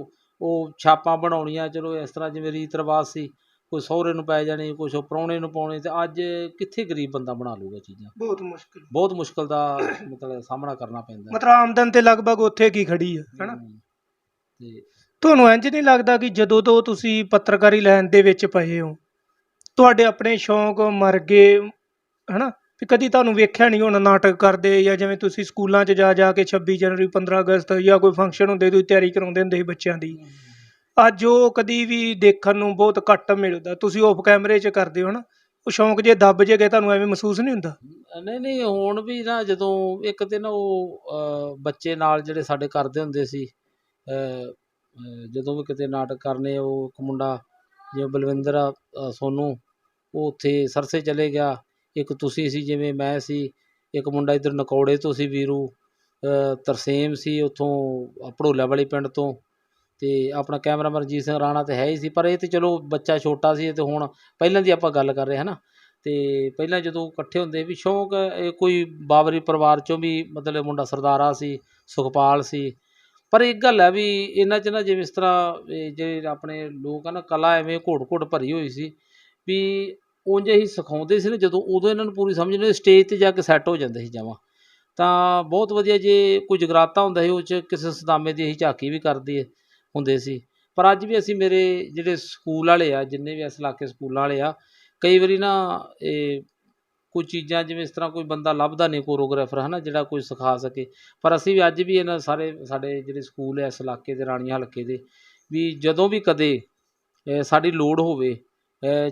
ਉਹ ਛਾਪਾਂ ਬਣਾਉਣੀਆਂ ਚਲੋ ਇਸ ਤਰ੍ਹਾਂ ਜਿਵੇਂ ਰੀਤ ਰਿਵਾਜ ਸੀ ਕੋਈ ਸਹੁਰੇ ਨੂੰ ਪੈ ਜਾਣੀ ਕੁਛ ਪ੍ਰਾਹੁਣੇ ਨੂੰ ਪਾਉਣੇ ਤੇ ਅੱਜ ਕਿੱਥੇ ਗਰੀਬ ਬੰਦਾ ਬਣਾ ਲੂਗਾ ਚੀਜ਼ਾਂ ਬਹੁਤ ਮੁਸ਼ਕਿਲ ਬਹੁਤ ਮੁਸ਼ਕਲ ਦਾ ਮਤਲਬ ਸਾਹਮਣਾ ਕਰਨਾ ਪੈਂਦਾ। ਮਤਲਬ ਆਮਦਨ ਤੇ ਲਗਭਗ ਉੱਥੇ ਕੀ ਖੜੀ ਹੈ ਹਨਾ। ਤੇ ਤੁਹਾਨੂੰ ਇੰਜ ਨਹੀਂ ਲੱਗਦਾ ਕਿ ਜਦੋਂ ਤੋਂ ਤੁਸੀਂ ਪੱਤਰਕਾਰੀ ਲਾਈਨ ਦੇ ਵਿੱਚ ਪਏ ਹੋ ਤੁਹਾਡੇ ਆਪਣੇ ਸ਼ੌਂਕ ਮਰ ਗਏ ਹਨਾ ਵੀ ਕਦੀ ਤੁਹਾਨੂੰ ਵੇਖਿਆ ਨਹੀਂ ਹੁਣ ਨਾਟਕ ਕਰਦੇ ਜਾਂ ਜਿਵੇਂ ਤੁਸੀਂ ਸਕੂਲਾਂ 'ਚ ਜਾ ਜਾ ਕੇ 26 ਜਨਵਰੀ 15 ਅਗਸਤ ਜਾਂ ਕੋਈ ਫੰਕਸ਼ਨ ਹੁੰਦੇ, ਤੁਸੀਂ ਤਿਆਰੀ ਕਰਾਉਂਦੇ ਹੁੰਦੇ ਸੀ ਬੱਚਿਆਂ ਦੀ। ਅੱਜ ਉਹ ਕਦੀ ਵੀ ਦੇਖਣ ਨੂੰ ਬਹੁਤ ਘੱਟ ਮਿਲਦਾ। ਤੁਸੀਂ ਆਫ ਕੈਮਰੇ 'ਚ ਕਰਦੇ ਹੋ ਨਾ, ਉਹ ਸ਼ੌਂਕ ਜੇ ਦੱਬ ਜੇ ਗਏ, ਤੁਹਾਨੂੰ ਐਵੇਂ ਮਹਿਸੂਸ ਨਹੀਂ ਹੁੰਦਾ? ਨਹੀਂ ਨਹੀਂ, ਹੁਣ ਵੀ ਨਾ ਜਦੋਂ ਇੱਕ ਦਿਨ ਉਹ ਬੱਚੇ ਨਾਲ ਜਿਹੜੇ ਸਾਡੇ ਕਰਦੇ ਹੁੰਦੇ ਸੀ ਜਦੋਂ ਵੀ ਕਿਤੇ ਨਾਟਕ ਕਰਨੇ, ਉਹ ਇੱਕ ਮੁੰਡਾ, ਜਿਵੇਂ ਬਲਵਿੰਦਰ ਆ ਸੋਨੂ, ਉਹ ਉੱਥੇ ਸਰਸੇ ਚਲੇ ਗਿਆ। ਇੱਕ ਤੁਸੀਂ ਸੀ, ਜਿਵੇਂ ਮੈਂ ਸੀ, ਇੱਕ ਮੁੰਡਾ ਇੱਧਰ ਨਕੌੜੇ ਤੋਂ ਸੀ ਵੀਰੂ ਤਰਸੇਮ ਸੀ ਉੱਥੋਂ ਭੜੋਲਾ ਵਾਲੀ ਪਿੰਡ ਤੋਂ ਅਤੇ ਆਪਣਾ ਕੈਮਰਾਮੈਨ ਰਣਜੀਤ ਸਿੰਘ ਰਾਣਾ ਤਾਂ ਹੈ ਹੀ ਸੀ, ਪਰ ਇਹ ਤਾਂ ਚਲੋ ਬੱਚਾ ਛੋਟਾ ਸੀ ਅਤੇ ਹੁਣ ਪਹਿਲਾਂ ਦੀ ਆਪਾਂ ਗੱਲ ਕਰ ਰਹੇ ਹੈ ਨਾ ਅਤੇ ਪਹਿਲਾਂ ਜਦੋਂ ਇਕੱਠੇ ਹੁੰਦੇ ਵੀ ਸ਼ੌਂਕ, ਇਹ ਕੋਈ ਬਾਬਰੀ ਪਰਿਵਾਰ ਚੋਂ ਵੀ ਮਤਲਬ ਮੁੰਡਾ ਸਰਦਾਰਾ ਸੀ, ਸੁਖਪਾਲ ਸੀ, ਪਰ ਇੱਕ ਗੱਲ ਹੈ ਵੀ ਇਹਨਾਂ 'ਚ ਨਾ ਜਿਵੇਂ ਇਸ ਤਰ੍ਹਾਂ ਜਿਹੜੇ ਆਪਣੇ ਲੋਕ ਆ ਨਾ, ਕਲਾ ਐਵੇਂ ਘੋਟ ਘੋਟ ਭਰੀ ਹੋਈ ਸੀ, ਵੀ ਉਂਝ ਹੀ ਸਿਖਾਉਂਦੇ ਸੀ ਨਾ, ਜਦੋਂ ਉਦੋਂ ਇਹਨਾਂ ਨੂੰ ਪੂਰੀ ਸਮਝ ਨਹੀਂ ਸਟੇਜ ਤੇ ਜਾ ਕੇ ਸੈੱਟ ਹੋ ਜਾਂਦੇ ਸੀ ਜਮਾਂ। ਤਾਂ ਬਹੁਤ ਵਧੀਆ ਜੇ ਕੋਈ ਜਗਰਾਤਾ ਹੁੰਦਾ ਸੀ, ਉਹ 'ਚ ਕਿਸੇ ਸਦਾਮੇ ਦੀ ਅਸੀਂ ਝਾਕੀ ਵੀ ਕਰਦੇ ਹੁੰਦੇ ਸੀ। ਪਰ ਅੱਜ ਵੀ ਅਸੀਂ ਮੇਰੇ ਜਿਹੜੇ ਸਕੂਲ ਵਾਲੇ ਆ, ਜਿੰਨੇ ਵੀ ਇਸ ਇਲਾਕੇ ਸਕੂਲਾਂ ਵਾਲੇ ਆ, ਕਈ ਵਾਰੀ ਨਾ ਇਹ ਕੋਈ ਚੀਜ਼ਾਂ ਜਿਵੇਂ ਇਸ ਤਰ੍ਹਾਂ ਕੋਈ ਬੰਦਾ ਲੱਭਦਾ ਨਹੀਂ ਕੋਰੀਓਗ੍ਰਾਫਰ ਹੈ ਨਾ ਜਿਹੜਾ ਕੋਈ ਸਿਖਾ ਸਕੇ। ਪਰ ਅਸੀਂ ਵੀ ਅੱਜ ਵੀ ਇਹਨਾਂ ਸਾਰੇ ਸਾਡੇ ਜਿਹੜੇ ਸਕੂਲ ਹੈ ਇਸ ਇਲਾਕੇ ਦੇ ਰਾਣੀਆਂ ਹਲਕੇ ਦੇ, ਵੀ ਜਦੋਂ ਵੀ ਕਦੇ ਸਾਡੀ ਲੋੜ ਹੋਵੇ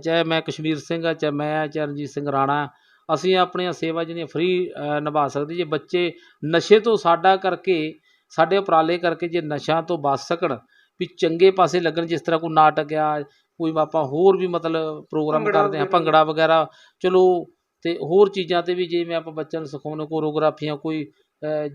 ਚਾਹੇ ਮੈਂ ਕਸ਼ਮੀਰ ਸਿੰਘ ਆ ਚਾਹੇ ਮੈਂ ਚਾਹੇ ਰਣਜੀਤ ਸਿੰਘ ਰਾਣਾ ਅਸੀਂ ਆਪਣੀਆਂ ਸੇਵਾ ਜਿਹੜੀਆਂ ਫ੍ਰੀ ਨਿਭਾ ਸਕਦੇ ਜੇ ਬੱਚੇ ਨਸ਼ੇ ਤੋਂ ਸਾਡਾ ਕਰਕੇ ਸਾਡੇ ਉਪਰਾਲੇ ਕਰਕੇ ਜੇ ਨਸ਼ਿਆਂ ਤੋਂ ਬਚ ਸਕਣ ਵੀ ਚੰਗੇ ਪਾਸੇ ਲੱਗਣ ਜਿਸ ਤਰ੍ਹਾਂ ਕੋਈ ਨਾਟਕ ਆ ਕੋਈ ਆਪਾਂ ਹੋਰ ਵੀ ਮਤਲਬ ਪ੍ਰੋਗਰਾਮ ਕਰਦੇ ਵਗੈਰਾ। ਭੰਗੜਾ ਵਗੈਰਾ ਚਲੋ ਤੇ ਹੋਰ ਚੀਜ਼ਾਂ ਤੇ ਵੀ ਜਿਵੇਂ ਆਪਾਂ ਬੱਚਿਆਂ ਨੂੰ ਸਿਖਾਉਂਦੇ ਕੋਰੀਓਗ੍ਰਾਫੀਆਂ ਕੋਈ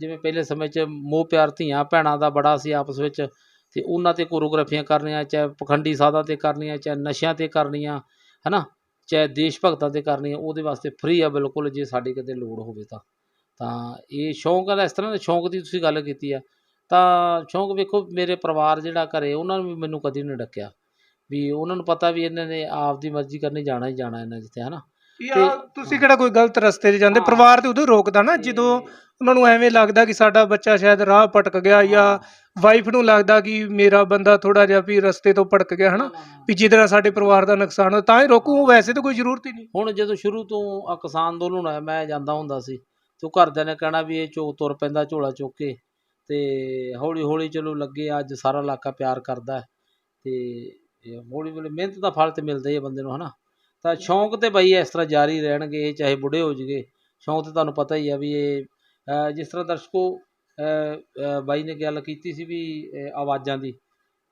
ਜਿਵੇਂ ਪਹਿਲੇ ਸਮੇਂ 'ਚ ਮੋਹ ਪਿਆਰ ਧੀਆਂ ਭੈਣਾਂ ਦਾ ਬੜਾ ਸੀ ਆਪਸ ਵਿੱਚ ਅਤੇ ਉਹਨਾਂ ਤੇ ਕੋਰੋਗ੍ਰਾਫੀਆਂ ਕਰਨੀਆਂ, ਚਾਹੇ ਪਖੰਡੀ ਸਾਧਾਂ ਤੇ ਕਰਨੀਆਂ, ਚਾਹੇ ਨਸ਼ਿਆਂ ਤੇ ਕਰਨੀਆਂ ਹੈ ਨਾ ਚਾਹੇ ਦੇਸ਼ ਭਗਤਾਂ ਤੇ ਕਰਨੀਆਂ, ਉਹਦੇ ਵਾਸਤੇ ਫ੍ਰੀ ਆ ਬਿਲਕੁਲ, ਜੇ ਸਾਡੀ ਕਿਤੇ ਲੋੜ ਹੋਵੇ ਤਾਂ। ਤਾਂ ਇਹ ਸ਼ੌਂਕ ਦਾ ਇਸ ਤਰ੍ਹਾਂ ਦੇ ਸ਼ੌਂਕ ਦੀ ਤੁਸੀਂ ਗੱਲ ਕੀਤੀ ਆ। ਤਾਂ ਸ਼ੌਂਕ ਵੇਖੋ, ਮੇਰੇ ਪਰਿਵਾਰ ਜਿਹੜਾ ਘਰ, ਉਹਨਾਂ ਨੇ ਵੀ ਮੈਨੂੰ ਕਦੀ ਨਹੀਂ ਡੱਕਿਆ। ਵੀ ਉਹਨਾਂ ਨੂੰ ਪਤਾ ਵੀ ਇਹਨਾਂ ਨੇ ਆਪ ਦੀ ਮਰਜ਼ੀ ਕਰਨੀ, ਜਾਣਾ ਹੀ ਜਾਣਾ ਇਹਨਾਂ ਜਿੱਥੇ ਨਾ ਜਾਂ ਤੁਸੀਂ ਕਿਹੜਾ ਕੋਈ ਗਲਤ ਰਸਤੇ 'ਤੇ ਜਾਂਦੇ। ਪਰਿਵਾਰ ਤੇ ਉਦੋਂ ਰੋਕਦਾ ਨਾ ਜਦੋਂ ਉਹਨਾਂ ਨੂੰ ਐਵੇਂ ਲੱਗਦਾ ਕਿ ਸਾਡਾ ਬੱਚਾ ਸ਼ਾਇਦ ਰਾਹ ਭਟਕ ਗਿਆ ਜਾਂ ਵਾਈਫ ਨੂੰ ਲੱਗਦਾ ਕਿ ਮੇਰਾ ਬੰਦਾ ਥੋੜਾ ਜਿਹਾ ਵੀ ਰਸਤੇ ਤੋਂ ਭਟਕ ਗਿਆ ਹਨਾ? ਵੀ ਜਿਹਦੇ ਨਾਲ ਸਾਡੇ ਪਰਿਵਾਰ ਦਾ ਨੁਕਸਾਨ ਹੋ ਤਾਂ ਹੀ ਰੋਕੂ। ਵੈਸੇ ਤਾਂ ਕੋਈ ਜ਼ਰੂਰਤ ਹੀ ਨਹੀਂ। ਹੁਣ ਜਦੋਂ ਸ਼ੁਰੂ ਤੋਂ ਆ ਕਿਸਾਨ ਅੰਦੋਲਨ ਹੋਇਆ ਮੈਂ ਜਾਂਦਾ ਹੁੰਦਾ ਸੀ ਤੇ ਉਹ ਘਰਦਿਆਂ ਨੇ ਕਹਿਣਾ ਵੀ ਇਹ ਚੋ ਤੁਰ ਪੈਂਦਾ ਝੋਲਾ ਚੁੱਕ ਕੇ ਤੇ ਹੌਲੀ ਹੌਲੀ ਚਲੋ ਲੱਗੇ ਅੱਜ ਸਾਰਾ ਇਲਾਕਾ ਪਿਆਰ ਕਰਦਾ ਹੈ ਤੇ ਇਹ ਹੌਲੀ ਹੌਲੀ ਮਿਹਨਤ ਦਾ ਫਲ ਤੇ ਮਿਲਦਾ ਹੀ ਹੈ ਬੰਦੇ ਨੂੰ ਹਨਾ? ਤਾਂ ਸ਼ੌਂਕ ਤੇ ਬਈ ਇਸ ਤਰ੍ਹਾਂ ਜਾਰੀ ਰਹਿਣਗੇ ਇਹ ਚਾਹੇ ਬੁੱਢੇ ਹੋ ਜਗੇ ਸ਼ੌਂਕ ਤੇ ਤੁਹਾਨੂੰ ਪਤਾ ਹੀ ਆ ਵੀ ਇਹ ਅ, ਜਿਸ ਤਰ੍ਹਾਂ ਦਰਸ਼ਕੋ ਅ, ਅ, ਬਾਈ ਨੇ ਗੱਲ ਕੀਤੀ ਸੀ ਵੀ ਅ, ਆਵਾਜ਼ਾਂ ਦੀ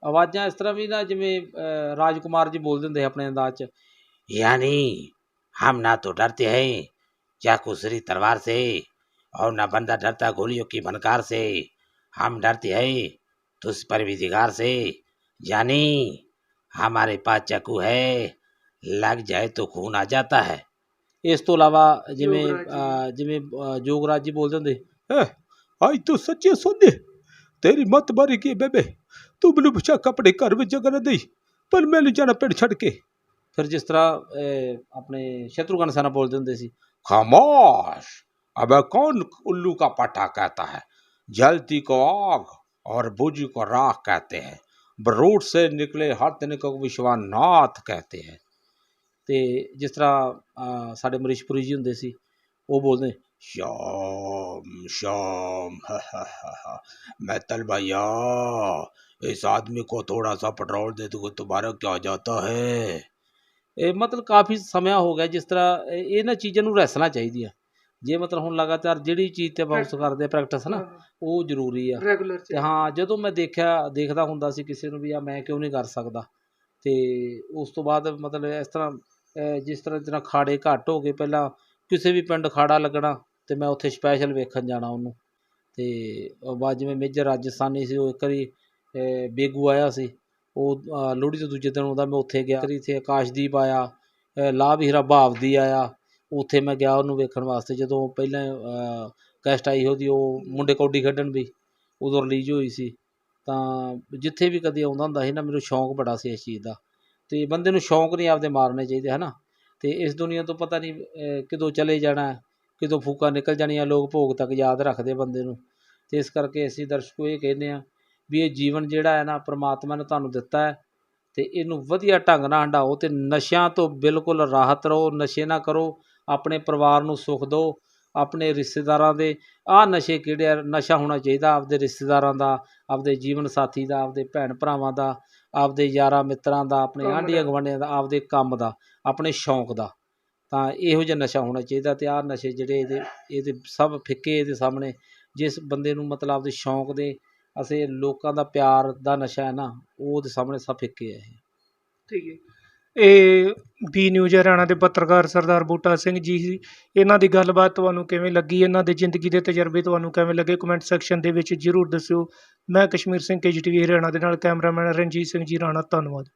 ਆਵਾਜ਼ਾਂ ਇਸ ਤਰ੍ਹਾਂ ਵੀ ਨਾ ਜਿਵੇਂ ਅ, ਰਾਜਕੁਮਾਰ ਜੀ ਬੋਲਦੇ ਹੁੰਦੇ ਸੀ ਆਪਣੇ ਅੰਦਾਜ਼ 'ਚ यानी हम ना तो डरते हैं चाकू सरी तलवार से और ना बंदा डरता गोलियों की भनकार से हम डरते हैं तुझ पर विधिकार से यानी हमारे पास चाकू है लग जाए तो खून आ जाता है ਇਸ ਤੋਂ ਇਲਾਵਾ ਜਿਵੇਂ ਜੋਗਰਾਜ ਜੀ। ਅਹ, ਜਿਵੇਂ ਅਹ, ਜੋਗਰਾਜ ਜੀ ਬੋਲਦੇ ਹੁੰਦੇ ਅੱਜ ਤੂੰ ਸੱਚੇ ਸੋਦੇ ਤੇਰੀ ਮੱਤ ਮਾਰੀ ਕੀ ਬੇਬੇ ਤੂੰ ਮੈਨੂੰ ਪੁੱਛਿਆ ਕੱਪੜੇ ਘਰ ਵਿੱਚ ਜਗ੍ਹਾ ਨਾ ਦੇਈ ਪਰ ਮੈਨੂੰ ਜਾਣਾ ਪਿੰਡ ਛੱਡ ਕੇ ਫਿਰ ਜਿਸ ਤਰ੍ਹਾਂ ਅਹ, ਆਪਣੇ ਸ਼ਤਰੂਘਨ ਸਾਨਾ ਬੋਲਦੇ ਹੁੰਦੇ ਸੀ खामोश अबे कौन उल्लू का पट्टा कहता है जलती को आग और बुझी को राख कहते हैं बरूट से निकले हर दिन को विश्वनाथ कहते हैं ਤੇ ਜਿਸ ਤਰ੍ਹਾਂ ਅਹ, ਸਾਡੇ ਮਰੀਸ਼ਪੁਰੀ ਜੀ ਹੁੰਦੇ ਸੀ ਉਹ ਬੋਲਦੇ शाम शाम हा, हा, हा, हा, मैं तल भैया इस आदमी को थोड़ा सा पेट्रोल दे दो तुम्हारा क्या जाता है ਇਹ ਮਤਲਬ ਕਾਫੀ ਸਮਾਂ ਹੋ ਗਿਆ ਜਿਸ ਤਰ੍ਹਾਂ ਇਹ- ਇਹਨਾਂ ਚੀਜ਼ਾਂ ਨੂੰ ਰਹਿਸਣਾ ਚਾਹੀਦੀ ਆ ਜੇ ਮਤਲਬ ਹੁਣ ਲਗਾਤਾਰ ਜਿਹੜੀ ਚੀਜ਼ ਤੇ ਆਪਾਂ ਉਸ ਕਰਦੇ ਪ੍ਰੈਕਟਿਸ ਨਾ ਉਹ ਜ਼ਰੂਰੀ ਆ ਰੈਗੂਲਰ ਤੇ ਹਾਂ ਜਦੋਂ ਮੈਂ ਦੇਖਿਆ ਦੇਖਦਾ ਹੁੰਦਾ ਸੀ ਕਿਸੇ ਨੂੰ ਵੀ ਆ ਮੈਂ ਕਿਉਂ ਨਹੀਂ ਕਰ ਸਕਦਾ ਤੇ ਉਸ ਤੋਂ ਬਾਅਦ ਮਤਲਬ ਇਸ ਤਰ੍ਹਾਂ ਅਹ, ਜਿਸ ਤਰ੍ਹਾਂ ਜਿਸ ਤਰ੍ਹਾਂ ਖਾੜੇ ਘੱਟ ਹੋ ਗਏ ਪਹਿਲਾਂ ਕਿਸੇ ਵੀ ਪਿੰਡ ਖਾੜਾ ਲੱਗਣਾ ਅਤੇ ਮੈਂ ਉੱਥੇ ਸਪੈਸ਼ਲ ਵੇਖਣ ਜਾਣਾ ਉਹਨੂੰ। ਅਤੇ ਉਹ ਬਾਅਦ ਜਿਵੇਂ ਮੇਜਰ ਰਾਜਸਥਾਨੀ ਸੀ ਉਹ ਇੱਕ ਵਾਰੀ ਬੇਗੂ ਆਇਆ ਸੀ ਉਹ ਲੋਹੜੀ ਤੋਂ ਦੂਜੇ ਦਿਨ ਉਹਦਾ ਮੈਂ ਉੱਥੇ ਗਿਆ। ਫਿਰ ਇੱਥੇ ਆਕਾਸ਼ਦੀਪ ਆਇਆ ਅਹ, ਲਾਭ ਹੀਰਾ ਭਾਵਦੀ ਆਇਆ ਉੱਥੇ ਮੈਂ ਗਿਆ ਉਹਨੂੰ ਵੇਖਣ ਵਾਸਤੇ। ਜਦੋਂ ਪਹਿਲਾਂ ਗੈਸਟ ਆਈ ਉਹਦੀ ਉਹ ਮੁੰਡੇ ਕੌਡੀ ਖੇਡਣ ਵੀ ਉਦੋਂ ਰਿਲੀਜ਼ ਹੋਈ ਸੀ। ਤਾਂ ਜਿੱਥੇ ਵੀ ਕਦੇ ਆਉਂਦਾ ਹੁੰਦਾ ਸੀ ਨਾ ਮੈਨੂੰ ਸ਼ੌਂਕ ਬੜਾ ਸੀ ਇਸ ਚੀਜ਼ ਦਾ। ਅਤੇ ਬੰਦੇ ਨੂੰ ਸ਼ੌਂਕ ਨਹੀਂ ਆਪਦੇ ਮਾਰਨੇ ਚਾਹੀਦੇ ਹੈ ਨਾ ਅਤੇ ਇਸ ਦੁਨੀਆ ਤੋਂ ਪਤਾ ਨਹੀਂ ਅਹ, ਕਦੋਂ ਚਲੇ ਜਾਣਾ ਹੈ, ਕਦੋਂ ਫੂਕਾਂ ਨਿਕਲ ਜਾਣੀਆਂ ਲੋਕ ਭੋਗ ਤੱਕ ਯਾਦ ਰੱਖਦੇ ਬੰਦੇ ਨੂੰ। ਅਤੇ ਇਸ ਕਰਕੇ ਅਸੀਂ ਦਰਸ਼ਕੋ ਇਹ ਕਹਿੰਦੇ ਹਾਂ ਵੀ ਇਹ ਜੀਵਨ ਜਿਹੜਾ ਹੈ ਨਾ ਪਰਮਾਤਮਾ ਨੇ ਤੁਹਾਨੂੰ ਦਿੱਤਾ ਹੈ ਅਤੇ ਇਹਨੂੰ ਵਧੀਆ ਢੰਗ ਨਾਲ ਹੰਢਾਓ ਅਤੇ ਨਸ਼ਿਆਂ ਤੋਂ ਬਿਲਕੁਲ ਰਾਹਤ ਰਹੋ ਨਸ਼ੇ ਨਾ ਕਰੋ ਆਪਣੇ ਪਰਿਵਾਰ ਨੂੰ ਸੁੱਖ ਦਿਓ। ਆਪਣੇ ਰਿਸ਼ਤੇਦਾਰਾਂ ਦੇ ਆਹ ਨਸ਼ੇ ਕਿਹੜੇ ਆ? ਨਸ਼ਾ ਹੋਣਾ ਚਾਹੀਦਾ ਆਪਦੇ ਰਿਸ਼ਤੇਦਾਰਾਂ ਦਾ ਆਪਦੇ ਜੀਵਨ ਸਾਥੀ ਦਾ ਆਪਦੇ ਭੈਣ ਭਰਾਵਾਂ ਦਾ ਆਪਦੇ ਯਾਰਾਂ ਮਿੱਤਰਾਂ ਦਾ ਆਪਣੇ। ਆਂਢੀਆਂ ਗੁਆਂਢੀਆਂ ਦਾ ਆਪਦੇ ਕੰਮ ਦਾ ਆਪਣੇ ਸ਼ੌਂਕ ਦਾ। ਤਾਂ ਇਹੋ ਜਿਹਾ ਨਸ਼ਾ ਹੋਣਾ ਚਾਹੀਦਾ ਤੇ ਆਹ ਨਸ਼ੇ ਜਿਹੜੇ ਇਹਦੇ ਇਹਦੇ ਸਭ ਫਿੱਕੇ ਇਹਦੇ ਸਾਹਮਣੇ ਜਿਸ ਬੰਦੇ ਨੂੰ ਮਤਲਬ ਆਪਦੇ ਸ਼ੌਂਕ ਦੇ ਅਸੀਂ ਲੋਕਾਂ ਦਾ ਪਿਆਰ ਦਾ ਨਸ਼ਾ ਹੈ ਨਾ ਉਹ ਉਹਦੇ ਸਾਹਮਣੇ ਸਭ ਫਿੱਕੇ ਹੈ ਇਹ। ਠੀਕ ਹੈ। ਇਹ ਬੀ ਨਿਊਜ਼ ਹਰਿਆਣਾ ਦੇ ਪੱਤਰਕਾਰ ਸਰਦਾਰ ਬੂਟਾ ਸਿੰਘ ਜੀ ਇਹਨਾਂ ਦੀ ਗੱਲਬਾਤ ਤੁਹਾਨੂੰ ਕਿਵੇਂ ਲੱਗੀ? ਇਹਨਾਂ ਦੇ ਜ਼ਿੰਦਗੀ ਦੇ ਤਜਰਬੇ ਤੁਹਾਨੂੰ ਕਿਵੇਂ ਲੱਗੇ? ਕਮੈਂਟ ਸੈਕਸ਼ਨ ਦੇ ਵਿੱਚ ਜਰੂਰ ਦੱਸਿਓ। ਮੈਂ ਕਸ਼ਮੀਰ ਸਿੰਘ ਕੇਜੀਟੀਵੀ ਹਰਿਆਣਾ ਦੇ ਨਾਲ, ਕੈਮਰਾਮੈਨ ਰਣਜੀਤ ਸਿੰਘ ਜੀ ਰਾਣਾ, ਧੰਨਵਾਦ।